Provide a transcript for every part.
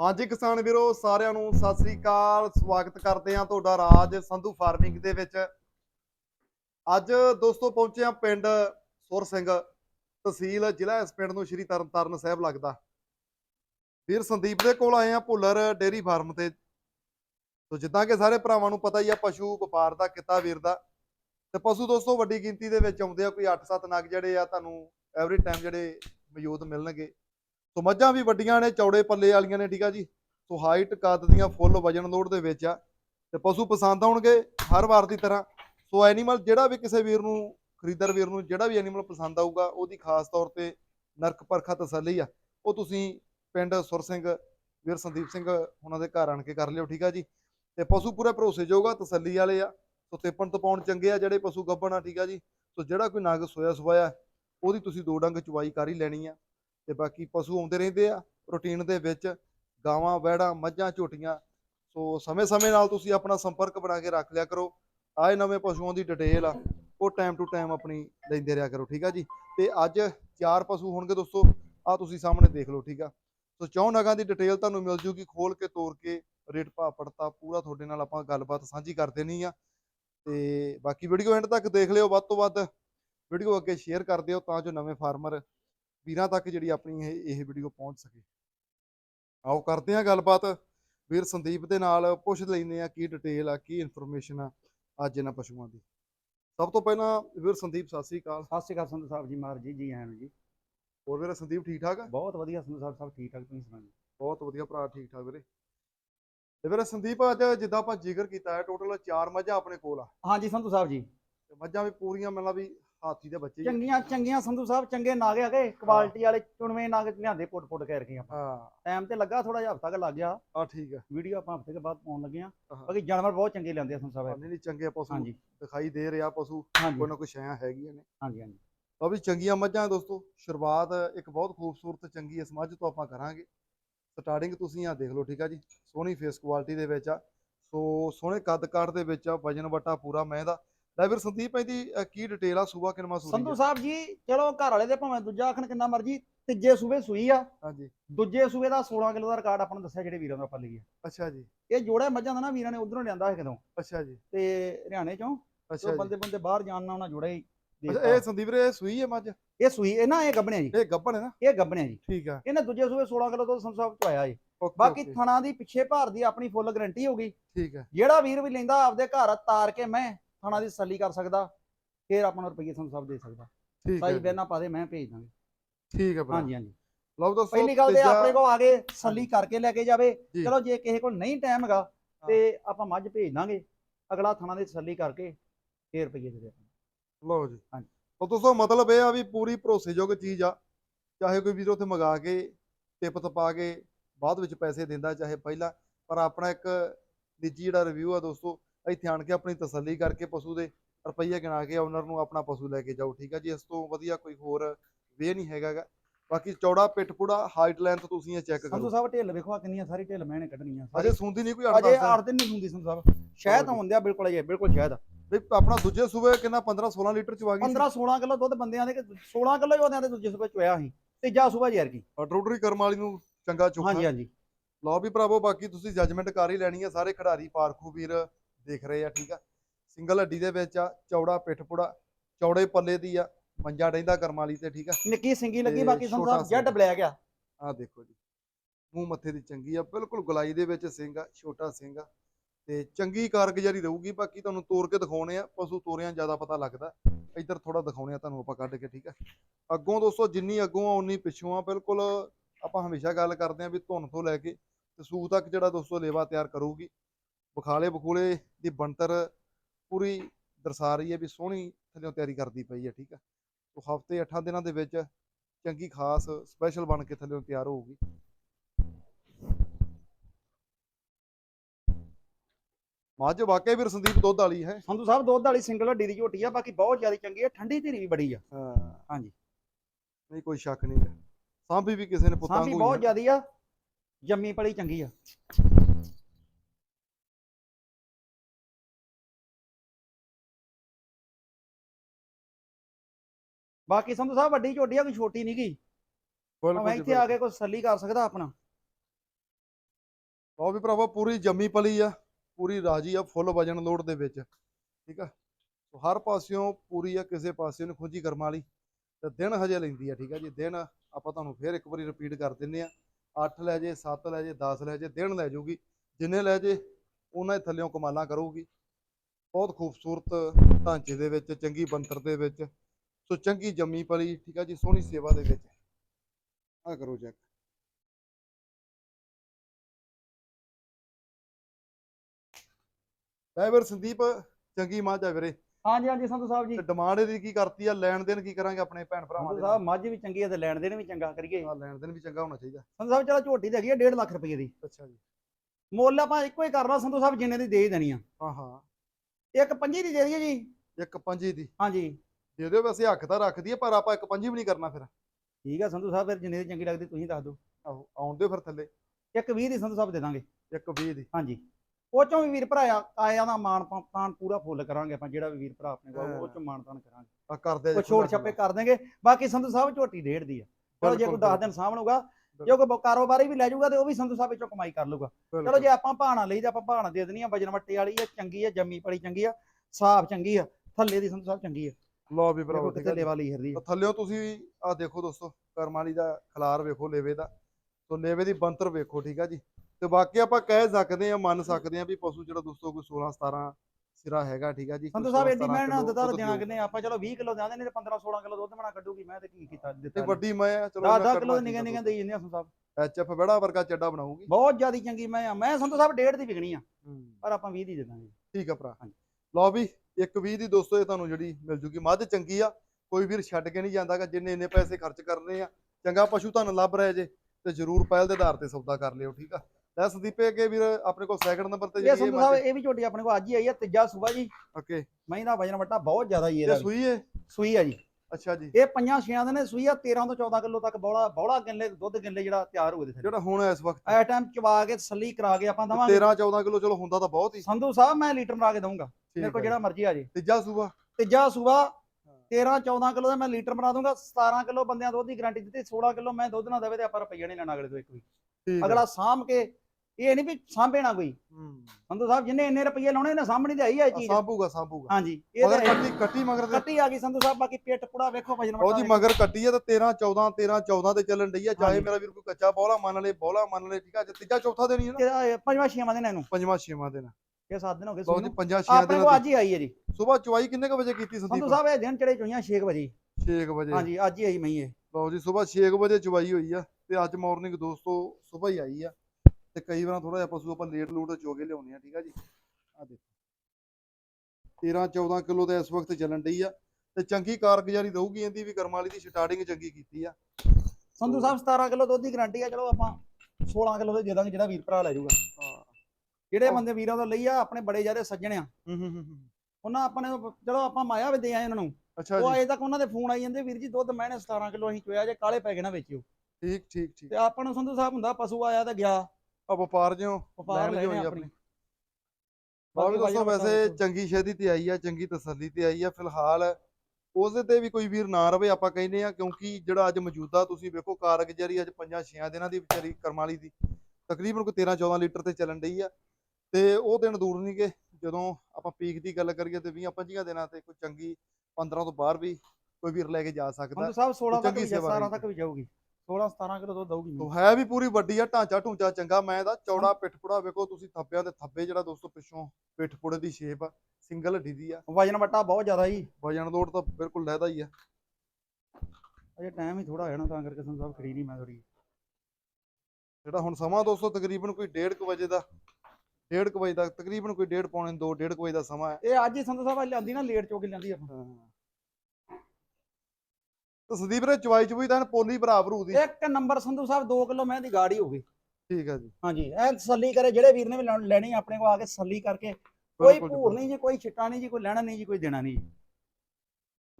ਹਾਂਜੀ ਕਿਸਾਨ ਵੀਰੋ, ਸਾਰਿਆਂ ਨੂੰ ਸਤਿ ਸ੍ਰੀ ਅਕਾਲ। ਸਵਾਗਤ ਕਰਦੇ ਹਾਂ ਤੁਹਾਡਾ ਰਾਜ ਸੰਧੂ ਫਾਰਮਿੰਗ ਦੇ ਵਿੱਚ। ਅੱਜ ਦੋਸਤੋ ਪਹੁੰਚੇ ਹਾਂ ਪਿੰਡ ਸੁਰ ਸਿੰਘ, ਤਹਿਸੀਲ ਜ਼ਿਲ੍ਹਾ ਇਸ ਪਿੰਡ ਨੂੰ ਸ਼੍ਰੀ ਤਰਨਤਾਰਨ ਸਾਹਿਬ ਲੱਗਦਾ। ਵੀਰ ਸੰਦੀਪ ਦੇ ਕੋਲ ਆਏ ਆ ਭੁੱਲਰ ਡੇਰੀ ਫਾਰਮ ਤੇ। ਤੋ ਜਿੱਦਾਂ ਕਿ ਸਾਰੇ ਭਰਾਵਾਂ ਨੂੰ ਪਤਾ ਹੀ ਆ, ਪਸ਼ੂ ਵਪਾਰ ਦਾ ਕਿੱਤਾ ਵੀਰ ਦਾ। ਤੇ ਪਸ਼ੂ ਦੋਸਤੋ ਵੱਡੀ ਗਿਣਤੀ ਦੇ ਵਿੱਚ ਆਉਂਦੇ ਆ, ਕੋਈ 8-7 ਨਗ ਜਿਹੜੇ ਆ, ਤੁਹਾਨੂੰ ਐਵਰੀ ਟਾਈਮ ਜਿਹੜੇ ਮੌਜੂਦ ਮਿਲਣਗੇ। ਸੋ ਮੱਝਾਂ ਵੀ ਵੱਡੀਆਂ ਨੇ, ਚੌੜੇ ਪੱਲੇ ਵਾਲੀਆਂ ਨੇ, ਠੀਕ ਆ ਜੀ। ਸੋ ਹਾਈਟ ਕੱਦ ਦੀਆਂ ਫੁੱਲ ਵਜਨ ਲੋਡ ਦੇ ਵਿੱਚ ਆ। ਤੇ ਪਸ਼ੂ ਪਸੰਦ ਆਉਣਗੇ ਹਰ ਵਾਰ ਦੀ ਤਰ੍ਹਾਂ। ਸੋ ਐਨੀਮਲ ਜਿਹੜਾ ਵੀ ਕਿਸੇ ਵੀਰ ਨੂੰ ਖਰੀਦਰ ਵੀਰ ਨੂੰ ਜਿਹੜਾ ਵੀ ਐਨੀਮਲ ਪਸੰਦ ਆਊਗਾ, ਉਹਦੀ ਖਾਸ ਤੌਰ ਤੇ ਨਰਕ ਪਰਖਾ ਤਸੱਲੀ ਆ। ਉਹ ਤੁਸੀਂ ਪਿੰਡ ਸੁਰ ਸਿੰਘ, ਵੀਰ ਸੰਦੀਪ ਸਿੰਘ ਉਹਨਾਂ ਦੇ ਘਰ ਆਣ ਕੇ ਕਰ ਲਿਓ, ਠੀਕ ਆ ਜੀ। ਤੇ ਪਸ਼ੂ ਪੂਰੇ ਭਰੋਸੇ ਆ, ਤਸੱਲੀ ਵਾਲੇ ਆ। ਸੋ ਤੇਪਣ ਤਪਾਉਣ ਚੰਗੇ ਆ ਜਿਹੜੇ ਪਸ਼ੂ ਗੱਭਣ ਆ, ਠੀਕ ਆ ਜੀ। ਸੋ ਜਿਹੜਾ ਕੋਈ ਨਾਗ ਸੋਇਆ ਸਵਾਇਆ ਉਹਦੀ ਤੁਸੀਂ ਦੋ ਡੰਗ ਚੁਵਾਈ ਕਰ ਹੀ ਲੈਣੀ ਆ। ਤੇ ਬਾਕੀ ਪਸ਼ੂ ਆਉਂਦੇ ਰਹਿੰਦੇ ਆ ਰੂਟੀਨ ਦੇ ਵਿੱਚ, ਗਾਵਾਂ, ਵੈੜਾਂ, ਮੱਝਾਂ, ਝੋਟੀਆਂ। ਸੋ ਸਮੇਂ-ਸਮੇਂ ਨਾਲ ਤੁਸੀਂ ਆਪਣਾ ਸੰਪਰਕ ਬਣਾ ਕੇ ਰੱਖ ਲਿਆ ਕਰੋ। ਆਏ ਨਵੇਂ ਪਸ਼ੂਆਂ ਦੀ ਡਿਟੇਲ ਆ, ਉਹ ਟਾਈਮ ਟੂ ਟਾਈਮ ਆਪਣੀ ਲੈਂਦੇ ਰਿਹਾ ਕਰੋ, ਠੀਕ ਆ ਜੀ? ਤੇ ਅੱਜ ਚਾਰ ਪਸ਼ੂ ਹੋਣਗੇ ਦੋਸਤੋ ਆ ਤੁਸੀਂ ਸਾਹਮਣੇ ਦੇਖ ਲਓ, ਠੀਕ ਆ? ਸੋ ਚੌਂ ਨਗਾਂ ਦੀ ਡਿਟੇਲ ਤੁਹਾਨੂੰ ਮਿਲ ਜੂਗੀ, ਖੋਲ ਕੇ ਤੋੜ ਕੇ, ਰੇਟ, ਭਾਅ, ਪੜਤਾ, ਪੂਰਾ ਤੁਹਾਡੇ ਨਾਲ ਆਪਾਂ ਗੱਲਬਾਤ ਸਾਂਝੀ ਕਰ ਦੇਣੀ ਆ। ਤੇ ਬਾਕੀ ਵੀਡੀਓ ਐਂਡ ਤੱਕ ਦੇਖ ਲਿਓ, ਵੱਧ ਤੋਂ ਵੱਧ ਵੀਡੀਓ ਅੱਗੇ ਸ਼ੇਅਰ ਕਰ ਦਿਓ, ਤਾਂ ਜੋ ਨਵੇਂ ਫਾਰਮਰ ਵੀਰਾਂ ਤੱਕ ਜਿਹੜੀ ਆਪਣੀ ਇਹ ਇਹ ਵੀਡੀਓ ਪਹੁੰਚ ਸਕੇ। ਆਓ ਕਰਦੇ ਹਾਂ ਗੱਲਬਾਤ। ਵੀਰ ਸੰਦੀਪ ਦੇ ਨਾਲ ਪੁੱਛ ਲੈਂਦੇ ਆ ਕੀ ਡਿਟੇਲ ਆ ਕੀ ਇਨਫੋਰਮੇਸ਼ਨ ਆ ਅੱਜ ਇਹਨਾਂ ਪਸ਼ੂਆਂ ਦੀ। ਸਭ ਤੋਂ ਪਹਿਲਾਂ ਵੀਰ ਸੰਦੀਪ ਸਤਿ ਸ੍ਰੀ ਅਕਾਲ। ਸਤਿ ਸ਼੍ਰੀ ਅਕਾਲ ਸੰਧੂ ਸਾਹਿਬ ਜੀ ਮਾਰ ਜੀ ਜੀ ਆਇਆਂ ਨੂੰ ਜੀ। ਹੋਰ ਵੀਰ ਸੰਦੀਪ ਠੀਕ ਠਾਕ ਆ? ਬਹੁਤ ਵਧੀਆ ਸੰਧੂ ਸਾਹਿਬ ਸਭ ਠੀਕ ਠਾਕ ਤੁਸੀਂ ਸੁਣਾਓ? ਬਹੁਤ ਵਧੀਆ ਭਰਾ ਠੀਕ ਠਾਕ ਵੀਰੇ। ਤੇ ਵੀਰੇ ਸੰਦੀਪ ਅੱਜ ਜਿੱਦਾਂ ਆਪਾਂ ਜ਼ਿਕਰ ਕੀਤਾ ਹੈ ਟੋਟਲ 4 ਮੱਝਾਂ ਆਪਣੇ ਕੋਲ ਆ। ਹਾਂਜੀ ਸੰਧੂ ਸਾਹਿਬ ਜੀ। ਤੇ ਮੱਝਾਂ ਵੀ ਪੂਰੀਆਂ ਮਤਲਬ ਵੀ ਹਾਥੀ ਦੇ ਬੱਚੇ। ਚੰਗੀਆਂ ਚੰਗੀਆਂ ਸੰਧੂ ਸਾਹਿਬ ਚੰਗੇ ਨਾਗ ਹੈਗੇ ਕੁਆਲਿਟੀ ਵਾਲੇ ਚੁਣਵੇਂ ਨਾਗ ਲਿਆਂਦੇ ਪੁੱਟ ਪੁੱਟ ਕੇ ਰੱਖੀਆਂ ਆਪਾਂ। ਹਾਂ। ਟਾਈਮ ਤੇ ਲੱਗਾ ਥੋੜਾ ਜਿਹਾ ਹਫਤਾ ਕ ਲੱਗ ਗਿਆ। ਆ ਠੀਕ ਆ। ਵੀਡੀਓ ਆਪਾਂ ਹਫ਼ਤੇ ਕੇ ਬਾਅਦ ਪਾਉਣ ਲੱਗੇ ਆ ਹਾਂ। ਬਾਕੀ ਜਾਨਵਰ ਬਹੁਤ ਚੰਗੇ ਲਿਆਂਦੇ ਆ ਸੰਧੂ ਸਾਹਿਬ। ਨਹੀਂ ਨਹੀਂ ਚੰਗੇ ਪਸ਼ੂ ਹਾਂਜੀ। ਦਿਖਾਈ ਦੇ ਰਿਹਾ ਪਸ਼ੂ ਹਾਂਜੀ। ਕੋਈ ਨਾ ਕੋਈ ਸ਼ੈਆਂ ਹੈਗੀਆਂ ਨੇ। ਹਾਂਜੀ ਹਾਂਜੀ। ਲਓ ਵੀ ਚੰਗੀਆਂ ਮੱਝਾਂ ਦੋਸਤੋ ਸ਼ੁਰੂਆਤ ਇੱਕ ਬਹੁਤ ਖੂਬਸੂਰਤ ਚੰਗੀ ਇਸ ਮੱਝ ਤੋਂ ਆਪਾਂ ਕਰਾਂਗੇ। ਸਟਾਰਟਿੰਗ ਤੁਸੀਂ ਆ ਦੇਖ ਲਓ ਠੀਕ ਆ ਜੀ? ਸੋਹਣੀ ਫੇਸ ਕੁਆਲਿਟੀ ਦੇ ਵਿੱਚ ਆ। ਸੋ ਸੋਹਣੇ ਕੱਦ ਕਾਠ ਦੇ ਵਿੱਚ ਆ ਵਜਨ ਵਟਾ ਪੂਰਾ ਮੈਂ ਦਾ। ਲੈ ਵੀਰ ਸੰਦੀਪ ਇਹਦੀ ਕੀ ਡਿਟੇਲ ਆ? ਸੂਆ ਕਿਨਮਾ ਸੂਈ ਸੰਧੂ? ਸਾਹਿਬ ਜੀ ਚਲੋ ਘਰ ਵਾਲੇ ਦੇ ਭਾਵੇਂ ਦੂਜਾ ਆਖਣ ਕਿੰਨਾ ਮਰਜ਼ੀ ਤੀਜੇ ਸੂਬੇ ਸੂਈ ਆ। ਹਾਂਜੀ। ਦੂਜੇ ਸੂਬੇ ਦਾ 16 ਕਿਲੋ ਦਾ ਰਿਕਾਰਡ ਆਪਾਂ ਨੂੰ ਦੱਸਿਆ ਜਿਹੜੇ ਵੀਰਾਂ ਦਾ ਆਪਾਂ ਲਈ ਅੱਛਾ ਜੀ। ਇਹ ਜੋੜਾ ਮੱਝਾਂ ਦਾ ਨਾ ਵੀਰਾਂ ਨੇ ਉਧਰੋਂ ਲਿਆਂਦਾ ਹੈ ਕਿਦੋਂ ਅੱਛਾ ਜੀ। ਤੇ ਹਰਿਆਣੇ ਚੋਂ ਅੱਛਾ ਤੇ ਜੀ। ਬੰਦੇ ਬੰਦੇ ਬਾਹਰ ਜਾਣ ਨਾਲ ਉਹਨਾਂ ਜੋੜਾ ਹੀ। ਇਹ ਸੰਦੀਪ ਰੇ ਸੂਈ ਹੈ ਮੱਝ? ਇਹ ਸੂਈ ਇਹ ਨਾ ਇਹ ਗੱਬਣਿਆ ਜੀ। ਇਹ ਗੱਭਣ ਹੈ ਨਾ? ਇਹ ਗੱਬਣਿਆ ਜੀ। ਠੀਕ ਆ। ਇਹਨੇ ਦੂਜੇ ਸੂਬੇ 16 ਕਿਲੋ ਤੋਂ ਸੰਧੂ ਸਾਹਿਬ ਚੁਆਇਆ ਜੀ ਬਾਕੀ ਥਣਾ ਦੀ ਪਿੱਛੇ ਭਾਰ ਦੀ ਆਪਣੀ ਫੁੱਲ ਗਾਰੰਟੀ ਹੋਗੀ ਠੀਕ ਆ। ਜਿਹੜਾ ਵੀਰ ਵੀ ਲੈਂਦਾ ਆਪਦੇ ਘਰ ਤਾਰ ਕੇ ਮੈਂ। ਥਣਾ ਦੀ ਤਸੱਲੀ ਕਰ ਸਕਦਾ ਫੇਰ ਆਪਾਂ ਨੂੰ ਰੁਪਈਏ ਸੰਧੂ ਸਾਹਿਬ ਦੇ ਸਕਦਾ। ਠੀਕ ਆ ਸਾਈ ਬੈਨਾ ਪਾ ਦੇ ਮੈਂ ਭੇਜ ਦਾਂਗੇ। ਠੀਕ ਆ ਭਰਾ। ਹਾਂਜੀ ਹਾਂਜੀ। ਲਓ ਦੋਸਤੋ ਪਹਿਲੀ ਗੱਲ ਤੇ ਤੀਜਾ- ਆਪਣੇ ਕੋਲ ਆ ਕੇ ਤਸੱਲੀ ਕਰਕੇ ਲੈ ਕੇ ਜਾਵੇ। ਜੀ। ਚਲੋ ਜੇ ਕਿਸੇ ਕੋਲ ਨਹੀਂ ਟਾਈਮ ਹੈਗਾ ਤੇ ਆਪਾਂ ਮੱਝ ਭੇਜ ਦਾਂਗੇ। ਅਗਲਾ ਥਣਾ ਦੀ ਤਸੱਲੀ ਕਰਕੇ ਫੇਰ ਰੁਪਈਏ ਦੇ ਦੇ ਲਓ ਜੀ। ਹਾਂਜੀ। ਉਹ ਦੋਸਤੋ ਮਤਲਬ ਇਹ ਆ ਵੀ ਪੂਰੀ ਭਰੋਸੇਯੋਗ ਚੀਜ਼ ਆ। ਚਾਹੇ ਕੋਈ ਵੀਰ ਉੱਥੇ ਮੰਗਾ ਕੇ ਟਿਪ ਪਾ ਕੇ ਬਾਅਦ ਵਿੱਚ ਪੈਸੇ ਦਿੰਦਾ ਚਾਹੇ ਪਹਿਲਾਂ। ਪਰ ਆਪਣਾ ਇੱਕ ਨਿੱਜੀ ਜਿਹੜਾ ਰਿਵਿਊ ਆ ਦੋਸਤੋ ਇੱਥੇ ਆਣ ਕੇ ਆਪਣੀ ਤਸੱਲੀ ਕਰਕੇ ਪਸ਼ੂ ਦੇ ਰੁਪਈਏ ਗਿਣਾ ਕੇ ਓਨਰ ਨੂੰ ਆਪਣਾ ਪਸ਼ੂ ਲੈ ਕੇ ਜਾਓ ਠੀਕ ਆ ਜੀ? ਇਸ ਤੋਂ ਵਧੀਆ ਕੋਈ ਹੋਰ ਵੇ ਨਹੀਂ ਹੈਗਾਗਾ। ਬਾਕੀ ਚੌੜਾ ਪਿੱਠ ਪੂੜਾ ਹਾਈਟ ਲੈਂਥ ਤੁਸੀਂ ਇਹ ਚੈੱਕ ਸੰਧੂ ਕਰੋ। ਸਾਹਿਬ ਢਿੱਲ ਵੇਖੋ ਆਹ ਕਿੰਨੀਆਂ ਸਾਰੀ ਢਿੱਲ ਮੈਨੇ ਕੱਢਣੀਆਂ ਅਜੇ ਸੁਣਦੀ ਨਹੀਂ ਕੋਈ ਅਜੇ 8 8 ਦਿਨ ਨਹੀਂ ਹੁੰਦੀ ਸੰਧੂ ਸਾਹਿਬ। ਸ਼ਾਇਦ। ਹੁੰਦੇ ਆ ਬਿਲਕੁਲ ਅਜੇ ਬਿਲਕੁਲ ਸ਼ਾਇਦ ਵੀ ਆਪਣਾ ਦੂਜੇ ਸੂਬੇ ਕਿੰਨਾ 15 16 ਲੀਟਰ ਚ ਆ ਗਈ 15 16 ਕਿਲੋ ਦੁੱਧ ਬੰਦਿਆਂ ਦੇ ਕਿ 16 ਕਿਲੋ ਹੀ ਉਹਦਿਆਂ ਦੇ ਦੂਜੇ ਸੂਬੇ ਚੋਇਆ ਸੀ। ਤੀਜਾ ਸੂਬਾ ਯਾਰ ਕੀ। ਰੋਟਰੀ ਕਰਮ ਵਾਲੀ ਨੂੰ ਚੰਗਾ ਚੁੱਕਾ। ਹਾਂਜੀ ਹਾਂਜੀ। ਲਓ ਵੀ ਭਰਾਵੋ ਬਾਕੀ ਤੁਸੀਂ ਜੱਜਮੈਂਟ ਕਰ ਹੀ ਲੈਣੀ ਆ ਸਾਰੇ ਖਿਡਾਰੀ ਪਾਰਖੂ ਵੀਰ। ਦੇਖ ਰਹੇ ਆ ਠੀਕ ਆ? ਸਿੰਗਲ ਹੱਡੀ ਦੇ ਵਿੱਚ ਆ ਚੌੜਾ ਪਿੱਠ ਪੁੜਾ ਚੌੜੇ ਪੱਲੇ ਦੀ ਆ ਮੰਜਾ ਰਹਿੰਦਾ ਕਰਮ ਵਾਲੀ ਤੇ ਠੀਕ ਆ? ਨਿੱਕੀ ਸਿੰਗੀ ਲੱਗੀ ਬਾਕੀ ਜੱਟ ਸਿੰਘ। ਬਲੈਕ ਆ। ਆਹ ਦੇਖੋ ਜੀ ਮੂੰਹ ਮੱਥੇ ਦੀ ਚੰਗੀ ਆ ਬਿਲਕੁਲ ਗੁਲਾਈ ਦੇ ਵਿੱਚ ਸਿੰਘ ਆ ਛੋਟਾ ਸਿੰਘ ਆ ਤੇ ਚੰਗੀ ਕਾਰਗੁਜ਼ਾਰੀ ਰਹੂਗੀ ਬਾਕੀ ਤੁਹਾਨੂੰ ਤੋੜ ਕੇ ਦਿਖਾਉਣੇ ਆ ਪਸ਼ੂ ਤੋਰਿਆਂ ਜ਼ਿਆਦਾ ਪਤਾ ਲੱਗਦਾ ਇੱਧਰ ਥੋੜਾ ਦਿਖਾਉਣੇ ਆ ਤੁਹਾਨੂੰ ਆਪਾਂ ਕੱਢ ਕੇ ਠੀਕ ਆ? ਅੱਗੋਂ ਦੋਸਤੋ ਜਿੰਨੀ ਅੱਗੋਂ ਆ ਉਨੀ ਪਿੱਛੋਂ ਆ ਬਿਲਕੁਲ ਆਪਾਂ ਹਮੇਸ਼ਾ ਗੱਲ ਕਰਦੇ ਆ ਵੀ ਧੁਨ ਤੋਂ ਲੈ ਕੇ ਤੇ ਸੂਹ ਤੱਕ ਜਿਹੜਾ ਦੋਸਤੋ ਲੇਵਾ ਤਿਆਰ ਕਰੂਗੀ ਬਖਾਲੇ ਬਖੂਲੇ ਦੀ ਬਣਤਰ ਪੂਰੀ ਦਰਸਾ ਰਹੀ ਹੈ ਵੀ ਸੋਹਣੀ ਥੱਲਿਓਂ ਤਿਆਰੀ ਕਰਦੀ ਪਈ ਹੈ ਠੀਕ ਆ ਸੋ ਹਫ਼ਤੇ 8 ਦਿਨਾਂ ਦੇ ਵਿੱਚ ਚੰਗੀ ਖਾਸ ਸਪੈਸ਼ਲ ਬਣ ਕੇ ਥੱਲੇ ਤਿਆਰ ਹੋਊਗੀ। ਮੱਝ ਵਾਕਿਆ ਵੀਰ ਸੰਦੀਪ ਦੁੱਧ ਵਾਲੀ ਹੈ। ਸੰਧੂ ਸਾਹਿਬ ਦੁੱਧ ਵਾਲੀ ਸਿੰਗਲ ਹੱਡੀ ਦੀ ਝੋਟੀ ਆ ਬਾਕੀ ਬਹੁਤ ਜ਼ਿਆਦਾ ਚੰਗੀ ਆ ਠੰਡੀ ਧੀਰੀ ਵੀ ਬੜੀ ਆ। ਹਾਂ। ਹਾਂਜੀ। ਨਹੀਂ ਕੋਈ ਸ਼ੱਕ ਨਹੀਂ। ਸਾਂਭੀ ਵੀ ਕਿਸੇ ਨੇ ਪੁੱਤਾਂ ਸਾਂਭੀ ਨੂੰ ਬਹੁਤ ਜ਼ਿਆਦੀ ਆ ਜੰਮੀ ਪਲੀ ਚੰਗੀ ਆ। ਬਾਕੀ ਸੰਧੂ ਸਾਹਿਬ ਵੱਡੀ ਝੋਟੀ ਆ ਕੋਈ ਛੋਟੀ ਨਹੀਂ ਗਈ ਭਾਵੇਂ ਇੱਥੇ ਆ ਕੇ ਕੋਈ ਤਸੱਲੀ ਕਰ ਸਕਦਾ ਆਪਣਾ। ਲਓ ਵੀ ਭਰਾਵਾ ਪੂਰੀ ਜੰਮੀ ਪਲੀ ਆ ਪੂਰੀ ਰਾਜੀ ਆ ਫੁੱਲ ਵਜਨ ਲੋਡ ਦੇ ਵਿੱਚ। ਠੀਕ ਆ? ਸੋ ਹਰ ਪਾਸਿਓਂ ਪੂਰੀ ਆ ਕਿਸੇ ਪਾਸਿਓਂ ਨੀ ਖੁੰਝੀ ਕਰਮ ਵਾਲੀ। ਤੇ ਦਿਨ ਹਜੇ ਲੈਂਦੀ ਆ ਠੀਕ ਆ ਜੀ? ਦਿਨ ਆਪਾਂ ਤੁਹਾਨੂੰ ਫੇਰ ਇੱਕ ਵਾਰੀ ਰਿਪੀਟ ਕਰ ਦਿੰਨੇ ਆ। 8 ਲੈ ਜੇ 7 ਲੈ ਜੇ 10 ਲੈ ਜੇ ਦਿਨ ਲੈ ਜਾਊਗੀ ਜਿੰਨੇ ਲੈ ਜੇ ਉਹਨਾਂ ਦੇ ਥੱਲੇੋਂ ਕਮਾਲਾਂ ਕਰੂਗੀ। ਬਹੁਤ ਖੂਬਸੂਰਤ ਢਾਂਚੇ ਦੇ ਵਿੱਚ ਚੰਗੀ ਬੰਤਰ ਦੇ ਵਿੱਚ। ਸੋ ਚੰਗੀ ਜੰਮੀ ਪਲੀ ਠੀਕ ਆ ਜੀ ਸੋਹਣੀ ਸੇਵਾ ਦੇ ਵਿੱਚ। ਆ ਕਰੋ ਚੈੱਕ ਡਰਾਈਵਰ ਸੰਦੀਪ ਚੰਗੀ ਮੱਝ ਆ ਵੀਰੇ। ਹਾਂਜੀ ਹਾਂਜੀ ਸੰਧੂ ਸਾਹਿਬ ਜੀ। ਤੇ ਡਿਮਾਂਡ ਇਹਦੀ ਕੀ ਕਰਤੀ ਆ ਲੈਣ ਦੇਣ ਕੀ ਕਰਾਂਗੇ ਆਪਣੇ ਭੈਣ ਭਰਾਵਾਂ ਦੇ ਸਾਹਿਬ ਮੱਝ ਵੀ ਚੰਗੀ ਹੈ ਤੇ ਲੈਣ ਦੇਣ ਵੀ ਚੰਗਾ ਕਰੀਏ। ਨਾਲ ਲੈਣ ਦੇਣ ਵੀ ਚੰਗਾ ਹੋਣਾ ਚਾਹੀਦਾ। ਸੰਧੂ ਸਾਹਿਬ ਚਲੋ ਝੋਟੀ ਤੇ ਹੈਗੀ ਆ 1.5 ਲੱਖ ਰੁਪਏ ਦੀ। ਅੱਛਾ ਜੀ। ਮੁੱਲ ਆਪਾਂ ਇੱਕੋ ਹੀ ਕਰਨਾ ਸੰਧੂ ਸਾਹਿਬ ਜਿੰਨੇ ਦੀ ਦੇ ਹੀ ਦੇਣੀ ਆ। ਹਾਂ ਹਾਂ। ਇੱਕ ਪੰਜੀ ਦੀ ਦੇ ਦਈਏ ਜੀ। ਇੱਕ ਪੰਜੀ ਦੀ। ਹਾਂਜੀ। ਦੇ ਦਿਓ ਵੈਸੇ ਹੱਕ ਤਾਂ ਰੱਖਦੀ ਆ ਪਰ ਆਪਾਂ ਇੱਕ ਪੰਜੀ ਵੀ ਨਹੀਂ ਕਰਨਾ ਫਿਰ। ਠੀਕ ਆ ਸੰਧੂ ਸਾਹਿਬ ਫਿਰ ਜਿੰਨੇ ਦੀ ਚੰਗੀ ਲੱਗਦੀ ਤੁਸੀਂ ਦੱਸ ਦਿਓ। ਆਹੋ ਆਉਣ ਦਿਓ ਫਿਰ ਥੱਲੇ। ਇੱਕ 20 ਦੀ ਸੰਧੂ ਸਾਹਿਬ ਦੇ ਦਾਂਗੇ। ਇੱਕ 20 ਦੀ। ਹਾਂਜੀ। ਉਹ ਚੋਂ ਵੀ ਵੀਰ ਭਰਾ ਆਇਆਂ ਦਾ ਮਾਣ ਤਾਣ ਪੂਰਾ ਫੁੱਲ ਕਰਾਂਗੇ ਆਪਾਂ ਜਿਹੜਾ ਵੀ ਵੀਰ ਭਰਾ ਆਪਣੇ ਕੋਲ ਉਹ ਚੋਂ ਮਾਣ ਤਾਣ ਕਰਾਂਗੇ। ਆ ਕਰਦੇ ਉਹ ਛੋੜ ਛੱਪੇ ਕਰ ਦੇਂਗੇ ਬਾਕੀ ਸੰਧੂ ਸਾਹਿਬ ਝੋਟੀ ਡੇਢ ਦੀ ਆ। ਚਲੋ ਜੇ ਕੋਈ 10 ਦਿਨ ਸਾਂਭਣੂਗਾ ਜੇ ਕੋਈ ਕਾਰੋਬਾਰੀ ਵੀ ਲੈ ਜਾਊਗਾ ਤੇ ਉਹ ਵੀ ਸੰਧੂ ਸਾਹਿਬ ਵਿੱਚੋਂ ਕਮਾਈ ਕਰ ਲੂਗਾ ਚਲੋ ਜੇ ਆਪਾਂ ਭਾਣਾ ਲਈ ਤੇ ਆਪਾਂ ਭਾਣਾ ਦੇ ਦੇਣੀ ਆ। ਵਜਨ ਵੱਟੇ ਵਾਲੀ ਆ ਚੰਗੀ ਆ ਜੰਮੀ ਪੜੀ ਚੰਗੀ ਆ ਸਾਫ਼ ਚੰਗੀ ਆ ਥੱਲੇ ਦੀ ਸੰਧੂ ਸਾਹਿਬ ਚੰਗੀ ਆ। ਲਓ ਵੀ ਭਰਾਵਾ ਲੇਵਾ ਲਈ ਫਿਰਦੀ ਆ ਤਾਂ ਥੱਲਿਓ ਤੁਸੀਂ ਆ ਦੇਖੋ ਦੋਸਤੋ ਕਰਮਾਲੀ ਦਾ ਖਲਾਰ ਵੇਖੋ ਲੇਵੇ ਦਾ। ਸੋ ਲੇਵੇ ਦੀ ਬੰਤਰ ਵੇਖੋ ਠੀਕ ਆ ਜੀ। ਤੇ ਬਾਕੀ ਆਪਾਂ ਕਹਿ ਸਕਦੇ ਆ ਮੰਨ ਸਕਦੇ ਆ ਵੀ ਪਸ਼ੂ ਜਿਹੜਾ ਦੋਸਤੋ ਕੋਈ 16 17 ਸਿਰਾ ਹੈਗਾ ਠੀਕ ਆ ਜੀ ਸੰਧੂ ਸਾਹਿਬ 16, ਐਡੀ ਮੈਂ ਨਾ 17 ਦਿੱਤਾ ਤਾਂ ਦੇਣਾ। ਕਿੰਨੇ ਆਪਾਂ ਚਲੋ 20 ਕਿਲੋ ਦਿਆਂਦੇ ਨੇ ਤੇ 15 16 ਕਿਲੋ ਦੁੱਧ ਬਣਾ ਕੱਢੂਗੀ ਮੈਂ ਤੇ ਕੀ ਕੀਤਾ ਤੇ ਵੱਡੀ ਮੈਂ ਚਲੋ 10 10 ਕਿਲੋ ਨਿਗਾਂ ਨਿਗਾਂ ਦੇਈ ਆ ਸੰਧੂ ਸਾਹਿਬ। ਐਚਐਫ ਬੜਾ ਵਰਗਾ ਚੱਡਾ ਬਣਾਉਗੀ ਬਹੁਤ ਜ਼ਿਆਦਾ ਚੰਗੀ ਮੈਂ ਆ। ਮੈਂ ਸੰਧੂ ਸਾਹਿਬ ਡੇਢ ਦੀ ਵਿਕਣੀ ਆ ਪਰ ਆਪਾਂ 20 ਦੀ ਦੇ ਦਾਂਗੇ। ਠੀਕ ਆ ਭਰਾ। ਹਾਂਜੀ। ਲਓ ਵੀ ਇੱਕ 20 ਦੀ ਦੋਸਤੋ ਇਹ ਤੁਹਾਨੂੰ ਜਿਹੜੀ ਮਿਲ ਜੂਗੀ। ਮੱਝ ਚੰਗੀ ਆ ਕੋਈ ਵੀਰ ਛੱਡ ਕੇ ਨਹੀਂ ਜਾਂਦਾਗਾ ਜਿੰਨੇ ਇੰਨੇ ਪੈਸੇ ਖਰਚ ਕਰਨੇ ਆ। ਚੰਗਾ ਪਸ਼ੂ ਤੁਹਾਨੂੰ ਲੱਭ ਰਿਹਾ ਜੇ ਤੇ ਜਰੂਰ ਪਹਿਲ ਦੇ ਆਧਾਰ ਤੇ ਸੌਦਾ ਕਰ ਲਿਓ ਠੀਕ ਆ? ਲੈ ਸੰਦੀਪੇ ਅੱਗੇ ਵੀਰ ਆਪਣੇ ਕੋਲ ਸੈਕਿੰਡ ਨੰਬਰ ਤੇ ਇਹ ਜਿਹੜੀ ਸੰਧੂ ਸਾਹਿਬ ਇਹ ਵੀ ਝੋਟੀ ਆਪਣੇ ਕੋਲ ਅੱਜ ਹੀ ਆਈ ਆ ਤੀਜਾ ਸੂਬਾ ਜੀ। ਓਕੇ ਮੈਂ ਦਾ ਵਜਨ ਵੱਟਾ ਬਹੁਤ ਜ਼ਿਆਦਾ ਹੀ ਇਹਦਾ। ਸੂਈ ਹੈ ਸੂਈ ਆ ਜੀ। ਅੱਛਾ ਜੀ। ਇਹ ਪੰਜਾਂ ਛੇਆਂ ਦੇ ਨੇ ਸੂਈ ਆ 13 ਤੋਂ 14 ਕਿਲੋ ਤੱਕ ਬੌਲਾ ਬੌਲਾ ਕਿੱਲੇ ਦੁੱਧ ਕਿੱਲੇ ਜਿਹੜਾ ਤਿਆਰ ਹੋ ਗਏ ਥੱਲੇ ਜਿਹੜਾ ਹੁਣ ਇਸ ਵਕਤ ਐ ਟਾਈਮ ਚਵਾ ਕੇ ਤਸੱਲੀ ਕਰਾ ਕੇ ਆਪਾਂ ਦਵਾਂਗੇ। 13 14 ਕਿਲੋ ਚਲੋ ਹੁੰਦਾ ਤਾਂ ਬਹੁਤ ਹੀ। ਸੰਧੂ ਸਾਹਿਬ ਮੈਂ ਲੀਟਰ ਮਰਾ ਕੇ ਦਊਂਗਾ। ਮੇਰੇ ਕੋਲ ਜਿਹੜਾ ਮਰਜ਼ੀ ਆ ਜੇ। ਤੀਜਾ ਸੂਬਾ। ਤੀਜਾ ਸੂਬਾ 13 14 ਕਿਲੋ ਦਾ ਮੈਂ ਲੀਟਰ ਬਣਾ ਦੂੰਗਾ 17 ਕਿਲੋ ਬੰਦਿਆਂ ਦੁੱਧ ਦੀ ਗਾਰੰਟੀ ਦਿੱਤੀ 16 ਕਿਲੋ ਮੈਂ ਦੁੱਧ ਨਾ ਦੇਵੇ ਤੇ ਆਪਾਂ ਰੁਪਈਆ ਨਹੀਂ ਲੈਣਾ ਅਗਲੇ ਤੋਂ ਇੱਕ ਵੀ। ਅਗਲਾ ਸਾਂਭ ਕੇ ਇਹ ਨਹੀਂ ਵੀ ਸਾਂਭੇ ਨਾ ਕੋਈ ਸੰਧੂ ਸਾਹਿਬ ਜਿੰਨੇ ਇੰਨੇ ਰੁਪਈਏ ਲਾਉਣੇ ਨੇ ਸਾਂਭਣੀ ਤੇ ਆਈ ਆ ਇਹ ਚੀਜ਼। ਸਾਂਭੂਗਾ ਸਾਂਭੂਗਾ। ਹਾਂਜੀ ਇਹ ਮਗਰ ਤਾਂ ਕੱਟੀ ਕੱਟੀ ਮਗਰ ਤੇ ਕੱਟੀ ਆ ਗਈ ਸੰਧੂ ਸਾਹਿਬ ਬਾਕੀ ਪੇਟ ਪੁੜਾ ਵੇਖੋ ਵਜਨ ਉਹ ਜੀ ਵੱਟਾ ਮਗਰ ਕੱਟੀ ਆ ਤਾਂ 13 14 13 14 ਤੇ ਚੱਲਣ ਡਈ ਆ। ਚਾਹੇ। ਮੇਰਾ ਵੀਰ ਕੋਈ ਕੱਚਾ ਬੋਲਾ ਮੰਨ ਲੇ ਬੋਲਾ ਮੰਨ ਲੇ ਠੀਕ ਆ? ਜੇ ਤੀਜਾ ਚੌਥਾ ਦੇਣੀ ਹੈ ਨਾ। ਪੰਜਵਾਂ ਛੇਵਾਂ ਦਿਨ ਇਹਨੂੰ। ਪੰਜਵਾਂ ਛੇਵਾਂ ਦਿਨ। ਇਹ ਸੱਤ ਦਿਨ ਹੋ ਗਏ ਨੂੰ। ਪੰਜਾਂ ਛੇਆਂ ਆਪਣੇ ਦਿਨ ਕੋਲ ਅੱਜ ਹੀ ਆਈ ਹੈ ਜੀ। ਸਵੇਰ ਚੁਆਈ ਕਿੰਨੇ ਕ ਵਜੇ ਕੀਤੀ ਸੰਧੂ ਸਾਹਿਬ ਇਹ ਦਿਨ ਚੜੇ ਚੋਈਆਂ 6 ਵਜੇ। 6 ਵਜੇ। ਹਾਂਜੀ ਅੱਜ ਹੀ ਆਈ ਮੈਂ ਇਹ। ਲਓ ਜੀ ਸਵੇਰ 6 ਵਜੇ ਚੁਆਈ ਹੋਈ ਆ ਤੇ ਅੱਜ ਮਾਰਨਿੰਗ ਦੋਸਤੋ ਸਵੇਰ ਹੀ ਆਈ ਆ। ਤੇ ਕਈ ਵਾਰ ਥੋੜਾ ਜਿਹਾ ਪਸ਼ੂ ਆਪਾਂ ਲੇਟ ਲੂਟ ਚੋਗੇ ਲਿਆਉਣੇ ਆ ਠੀਕ ਆ ਜੀ? ਆ ਦੇਖੋ। 13 14 ਕਿਲੋ ਤੇ ਇਸ ਵਕਤ ਚੱਲਣ ਡਈ ਆ ਤੇ ਚੰਗੀ ਕਾਰਗੁਜ਼ਾਰੀ ਦਊਗੀ ਇਹਦੀ ਵੀ ਕਰਮ ਵਾਲੀ ਦੀ ਸਟਾਰਟਿੰਗ ਚੰਗੀ ਕੀਤੀ ਆ। ਸੰਧੂ ਸਾਹਿਬ 17 ਕਿਲੋ ਦੁੱਧ ਦੀ ਗਾਰੰਟੀ ਆ ਚਲੋ ਆਪਾਂ 16 ਕਿਲੋ ਦੇ ਦੇ ਦਾਂਗੇ ਜਿਹੜਾ ਵੀਰ ਭਰਾ ਲੈ ਜਾਊਗਾ। ਹਾਂ। ਜਿਹੜੇ ਬੰਦੇ ਵੀਰਾਂ ਤੋਂ ਲਈ ਆ? ਆਪਣੇ ਬੜੇ ਜਿਆਦੇ ਸੱਜਣ ਆ। ਹੂੰ ਹੂੰ ਹੂੰ ਹੂੰ। ਉਹਨਾਂ ਆਪਾਂ ਨੇ ਚਲੋ ਆਪਾਂ ਮਾਇਆ ਵੀ ਦੇ ਆਏ ਉਹਨਾਂ ਨੂੰ। ਅੱਛਾ ਉਹ ਅਜੇ ਤੱਕ ਉਹਨਾਂ ਦੇ ਫੋਨ ਆਈ ਜਾਂਦੇ ਵੀਰ ਜੀ ਦੁੱਧ ਮੈਨੇ 17 ਕਿਲੋ ਅਸੀਂ ਚੋਇਆ ਜੇ ਕਾਲੇ ਪੈ ਗਏ ਨਾ ਵੇਚਿਓ। ਠੀਕ ਠੀਕ ਠੀਕ। ਤੇ ਆਪਾਂ ਨੂੰ ਸੰਧੂ ਸਾਹਿਬ ਹੁੰਦਾ ਪਸ਼ੂ ਆਇਆ ਤਾਂ ਗਿਆ। ਆ ਵਪਾਰ ਜਿਉ ਵਪਾਰ ਲੈਣ ਆਪਣੀ। ਬਾਕੀ ਦੋਸਤੋ ਵੈਸੇ। ਚੰਗੀ ਸ਼ੈਦੀ ਤੇ ਆਈ ਆ ਚੰਗੀ ਤਸੱਲੀ ਤੇ ਆਈ ਆ ਫਿਲਹਾਲ ਉਸਦੇ ਤੇ ਵੀ ਕੋਈ ਵੀਰ ਨਾ ਰਵੇ ਆਪਾਂ ਕਹਿੰਦੇ ਆ ਕਿਉਂਕਿ ਜਿਹੜਾ ਅੱਜ ਮੌਜੂਦਾ ਤੁਸੀਂ ਵੇਖੋ ਕਾਰਗੁਜ਼ਾਰੀ ਅੱਜ ਪੰਜਾਂ ਛੇਆਂ ਦਿਨਾਂ ਦੀ ਵਿਚਾਰੀ ਕਰਮਾਲੀ ਦੀ। ਤਕਰੀਬਨ ਕੋਈ 13 14 ਲੀਟਰ ਤੇ ਚੱਲਣ ਡਈ ਆ। ਤੇ ਉਹ ਦਿਨ ਦੂਰ ਨਹੀਂਗੇ ਜਦੋਂ ਆਪਾਂ ਪੀਕ ਦੀ ਗੱਲ ਕਰੀਏ ਤੇ 20 25 ਦਿਨਾਂ ਤੇ ਕੋਈ ਚੰਗੀ 15 ਤੋਂ ਬਾਹਰ ਵੀ ਕੋਈ ਵੀਰ ਲੈ ਕੇ ਜਾ ਸਕਦਾ। ਸੰਧੂ ਸਾਹਿਬ 16 ਤੱਕ ਚੰਗੀ ਵੀ ਸੇਵਾ 17 ਰਹੀ। ਤੱਕ ਵੀ ਜਾਊਗੀ। 16 17 ਕਿਲੋ ਦੁੱਧ ਦਊਗੀ ਤੋ ਮੈਨੂੰ। ਹੈ ਵੀ ਪੂਰੀ ਵੱਡੀ ਆ ਢਾਂਚਾ ਢੂੰਚਾ ਚੰਗਾ ਮੈਂ ਦਾ ਚੌੜਾ ਪਿੱਠਪੁੜਾ ਵੇਖੋ ਤੁਸੀਂ ਥੱਬਿਆਂ ਦੇ ਥੱਬੇ ਜਿਹੜਾ ਦੋਸਤੋ ਪਿੱਛੋਂ ਪਿੱਠਪੁੜੇ ਦੀ ਸ਼ੇਪ ਆ ਸਿੰਗਲ ਹੱਡੀ ਦੀ ਆ। ਵਜਨ ਵੱਟਾ ਬਹੁਤ ਜ਼ਿਆਦਾ ਜੀ। ਵਜਨ ਲੋਡ ਤਾਂ ਬਿਲਕੁਲ ਲੈਦਾ ਹੀ ਆ। ਅਜੇ ਟਾਈਮ ਹੀ ਥੋੜਾ ਹੋਇਆ ਨਾ ਤਾਂ ਕਰਕੇ ਸੰਧੂ ਸਾਹਿਬ ਖੜੀ ਨਹੀਂ ਮੈਂ ਥੋੜੀ ਜਿਹੜਾ ਹੁਣ ਸਮਾਂ ਦੋਸਤੋ ਤਕਰੀਬਨ ਕੋਈ 1:30 ਵਜੇ ਦਾ 1:30 ਵਜੇ ਦਾ ਤਕਰੀਬਨ ਕੋਈ 1:30 ਪੌਣੇ 2 1:30 ਵਜੇ ਦਾ ਸਮਾਂ ਹੈ। ਇਹ ਅੱਜ ਹੀ ਸੰਧੂ ਸਾਹਿਬ ਲਿਆਂਦੀ ਨਾ ਲੇਟ ਚੋ ਕੇ ਆਪਾਂ। ਤਾਂ ਸੰਦੀਪ ਰੇ ਚਵਾਈ ਚਵਈ ਤਾਂ ਐਨ ਪੋਲੀ ਭਰਾ ਭਰੂ ਦੀ। ਇੱਕ ਨੰਬਰ ਸੰਧੂ ਸਾਹਿਬ 2 ਕਿਲੋ ਮੈਂ ਦੀ ਗਾੜੀ ਹੋ ਗਈ। ਠੀਕ ਆ ਜੀ। ਹਾਂਜੀ ਐ ਤਸੱਲੀ ਕਰੇ ਜਿਹੜੇ ਵੀਰ ਨੇ ਵੀ ਲੈਣ- ਲੈਣੀ ਆਪਣੇ ਕੋਲ ਆ ਕੇ ਤਸੱਲੀ ਕਰਕੇ ਕੋਈ ਬਿਲਕੁਲ ਜੀ, ਭੂਰ ਨਹੀਂ ਜੀ ਕੋਈ ਛਿੱਟਾ ਨਹੀਂ ਜੀ ਕੋਈ ਲੈਣਾ ਨਹੀਂ ਜੀ ਕੋਈ ਦੇਣਾ ਨਹੀਂ ਜੀ।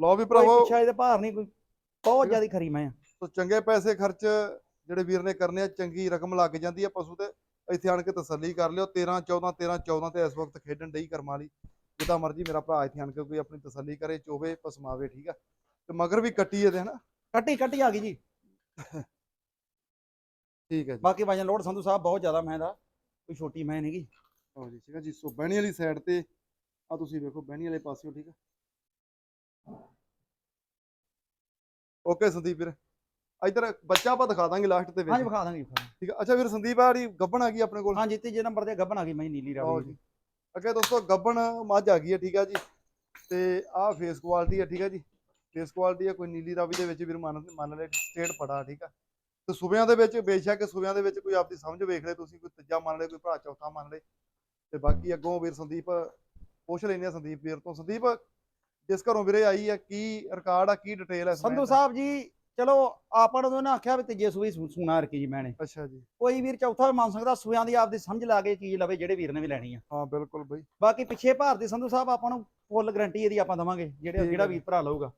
ਲਓ ਵੀ ਕੋਈ ਭਰਾਵੋ। ਪਿੱਛਾ ਇਹਦੇ ਭਾਰ ਨਹੀਂ ਕੋਈ ਬਹੁਤ। ਜ਼ਿਆਦਾ ਖਰੀ ਮੈਂ ਆ। ਤੋ ਚੰਗੇ ਪੈਸੇ ਖਰਚ ਜਿਹੜੇ ਵੀਰ ਨੇ ਕਰਨੇ ਆ ਚੰਗੀ ਰਕਮ ਲੱਗ ਜਾਂਦੀ ਆ ਪਸ਼ੂ ਤੇ। ਇੱਥੇ ਆਣ ਕੇ ਤਸੱਲੀ ਕਰ ਲਿਓ। 13 14 13 14 ਤੇ ਇਸ ਵਕਤ ਖੇਡਣ ਡਈ ਕਰਮ ਵਾਲੀ ਜਿੱਦਾਂ ਮਰਜ਼ੀ ਮੇਰਾ ਭਰਾ ਇੱਥੇ ਆਣ ਕੇ ਕੋਈ ਆਪਣੀ ਤਸੱਲੀ ਕਰੇ ਚੋਵੇ ਪਸਮਾਵੇ ਠੀਕ ਆ? ਤੇ ਮਗਰ ਵੀ ਕੱਟੀ ਇਹਦੇ ਹਨਾ? ਕੱਟੀ ਕੱਟੀ ਆ ਗਈ ਜੀ। ਠੀਕ ਹੈ ਜੀ। ਬਾਕੀ ਵਜਨ ਲੋਡ ਸੰਧੂ ਸਾਹਿਬ ਬਹੁਤ ਜ਼ਿਆਦਾ ਮੈਂ ਦਾ ਕੋਈ ਛੋਟੀ ਮੈਂ ਨਹੀਂਗੀ ਲਓ ਜੀ ਠੀਕ ਹੈ ਜੀ। ਸੋ ਬਹਿਣੀ ਵਾਲੀ ਸਾਈਡ ਤੇ ਆ ਤੁਸੀਂ ਵੇਖੋ ਬਹਿਣੀ ਵਾਲੇ ਪਾਸਿਓ ਠੀਕ ਹੈ? ਓਕੇ ਸੰਦੀਪ ਵੀਰ। ਇਧਰ ਬੱਚਾ ਆਪਾਂ ਦਿਖਾ ਦਾਂਗੇ ਲਾਸਟ ਤੇ ਹਾਂਜੀ ਵਿੱਚ ਦਾਂਗੇ ਵਿਖਾ ਦਾਂਗੇ। ਠੀਕ ਹੈ। ਅੱਛਾ ਵੀਰ ਸੰਦੀਪ ਆ ਜਿਹੜੀ ਗੱਬਣ ਆ ਗਈ ਆਪਣੇ ਕੋਲ? ਹਾਂਜੀ ਤੀਜੇ ਨੰਬਰ ਤੇ ਗੱਭਣ ਆ ਗਈ ਮੈਂ ਨੀਲੀ ਰਾਵੀ ਜੀ। ਅੱਗੇ ਦੋਸਤੋ ਗੱਬਣ ਮੱਝ ਆ ਗਈ ਹੈ ਠੀਕ ਹੈ ਜੀ। ਤੇ ਆਹ ਫੇਸ ਕੁਆਲਿਟੀ ਹੈ ਠੀਕ ਹੈ ਜੀ। ਫੇਸ ਕੁਆਲਿਟੀ ਹੈ ਕੋਈ ਨੀਲੀ ਰਾਵੀ ਦੇ ਵਿੱਚ ਵੀਰ ਮੰਨ ਮੰਨ ਲੈ ਸਟੇਟ ਪੜਾ ਠੀਕ ਆ। ਤੇ ਸੂਬਿਆਂ ਦੇ ਵਿੱਚ ਬੇਸ਼ੱਕ ਸੂਬਿਆਂ ਦੇ ਵਿੱਚ ਕੋਈ ਆਪਦੀ ਸਮਝ ਵੇਖ ਲੈ ਤੁਸੀਂ ਕੋਈ ਤੀਜਾ ਮੰਨ ਲੈ ਕੋਈ ਭਰਾ ਚੌਥਾ ਮੰਨ ਲੈ। ਤੇ ਬਾਕੀ ਅੱਗੋਂ ਵੀਰ ਸੰਦੀਪ ਪੁੱਛ ਲੈਂਦੇ ਆ ਸੰਦੀਪ ਵੀਰ ਤੋਂ। ਸੰਦੀਪ ਜਿਸ ਘਰੋਂ ਵੀਰੇ ਆਈ ਹੈ ਕੀ ਰਿਕਾਰਡ ਆ ਕੀ ਡਿਟੇਲ ਇਸ ਸੰਧੂ? ਸਾਹਿਬ ਜੀ ਚਲੋ ਆਪਾਂ ਨੂੰ ਨਾ ਆਖਿਆ ਵੀ ਤੀਜੇ ਸੂਈ ਸੂਣਾ ਰਕੀ ਜੀ ਮੈਨੇ ਅੱਛਾ ਜੀ। ਕੋਈ ਵੀਰ ਚੌਥਾ ਵੀ ਮੰਨ ਸਕਦਾ ਸੂਆਂ ਦੀ ਆਪਦੀ ਸਮਝ ਲਾ ਕੇ ਚੀਜ਼ ਲਵੇ ਜਿਹੜੇ ਵੀਰ ਨੇ ਵੀ ਲੈਣੀ ਆ। ਹਾਂ ਬਿਲਕੁਲ ਬਈ। ਬਾਕੀ ਪਿੱਛੇ ਭਾਰਤੀ ਸੰਧੂ ਸਾਹਿਬ ਆਪਾਂ ਨੂੰ ਫੁੱਲ ਗਾਰੰਟੀ ਇਹਦੀ ਆਪਾਂ ਦਵਾਂਗੇ ਜਿਹੜੇ ਜਿਹੜਾ। ਵੀਰ ਭਰਾ ਲਊਗਾ।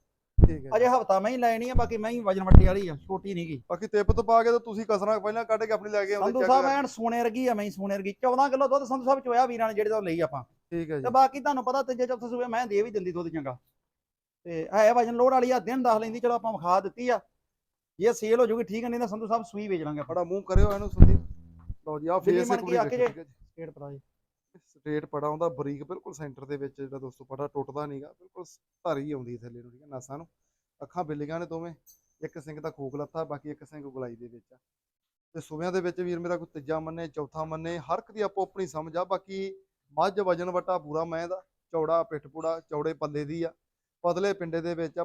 ਠੀਕ ਹੈ ਅਜੇ ਹਫਤਾ ਮੈਂ ਹੀ ਲੈਣੀ ਆ ਬਾਕੀ ਮੈਂ ਹੀ ਵਜਨ ਵੱਟੀ ਵਾਲੀ ਆ ਛੋਟੀ ਨਹੀਂਗੀ ਬਾਕੀ ਤਿੱਪ ਤੋਂ ਪਾ ਕੇ ਤਾਂ ਤੁਸੀਂ ਕਸਰਾਂ ਪਹਿਲਾਂ ਕੱਢ ਕੇ ਆਪਣੀ ਲੈ ਕੇ ਆਉਂਦੇ ਸੰਧੂ ਸਾਹਿਬ। ਐਨ ਸੋਨੇ ਵਰਗੀ ਆ ਮੈਂ ਹੀ ਸੋਨੇ ਵਰਗੀ। 14 ਕਿਲੋ ਦੁੱਧ ਸੰਧੂ ਸਾਹਿਬ ਚੋਇਆ ਵੀਰਾਂ ਨੇ ਜਿਹੜੇ ਤੋਂ ਲਈ ਆਪਾਂ। ਠੀਕ ਹੈ ਤੇ ਜੀ ਬਾਕੀ ਤੁਹਾਨੂੰ ਪਤਾ ਤੀਜੇ ਚੌਥੇ ਸੂਬੇ ਮੈਂ ਦੇ ਵੀ ਦਿੰਦੀ ਦੁੱਧ ਚੰਗਾ। ਤੇ ਹੈ ਵਜਨ ਲੋਡ ਵਾਲੀ ਆ ਦਿਨ ਦੱਸ ਲੈਂਦੀ ਚਲੋ ਆਪਾਂ ਵਿਖਾ ਦਿੱਤੀ ਆ। ਜੇ ਸੇਲ ਹੋ ਜੂਗੀ ਠੀਕ ਹੈ ਨਹੀਂ ਤਾਂ ਸੰਧੂ ਸਾਹਿਬ ਸੂਈ ਵੇਚ ਲਾਂਗੇ ਬੜਾ ਮੂੰਹ ਕਰਿਓ ਇਹਨੂੰ ਸੰਦੀਪ। ਲਓ ਜੀ ਆ ਫੇਸ ਇੱਕ ਜੀ। ਸਟੇਟ ਪਰਾ ਜੀ। ਸਟ੍ਰੇਟ ਪੜਾ ਆਉਂਦਾ ਬਰੀਕ ਬਿਲਕੁਲ ਸੈਂਟਰ ਦੇ ਵਿੱਚ ਜਿਹੜਾ ਦੋਸਤੋ ਪੜਾ ਟੁੱਟਦਾ ਨਹੀਂਗਾ ਬਿਲਕੁਲ ਧਾਰੀ ਆਉਂਦੀ ਥੱਲੇ ਨੂੰ, ਠੀਕ ਹੈ, ਨਾਸਾਂ ਨੂੰ। ਅੱਖਾਂ ਬਿੱਲੀਆਂ ਨੇ ਦੋਵੇਂ, ਇੱਕ ਸਿੰਘ ਦਾ ਖੋਖ ਲੱਥਾ, ਬਾਕੀ ਇੱਕ ਸਿੰਘ ਗੁਲਾਈ ਦੇ ਵਿੱਚ ਆ। ਤੇ ਸੁਬਿਆਂ ਦੇ ਵਿੱਚ ਵੀਰ ਮੇਰਾ ਕੋਈ ਤੀਜਾ ਮੰਨੇ, ਚੌਥਾ ਮੰਨੇ, ਹਰ ਇੱਕ ਦੀ ਆਪੋ ਆਪਣੀ ਸਮਝ ਆ, ਬਾਕੀ ਮੱਝ ਵਜਨ ਵਟਾ ਪੂਰਾ ਮੈਂ ਦਾ, ਚੌੜਾ ਪਿੱਠ ਪੂੜਾ, ਚੌੜੇ ਪੱਲੇ ਦੀ ਆ। ਪਤਲੇ ਪਿੰਡੇ ਦੇ ਵਿੱਚ ਆ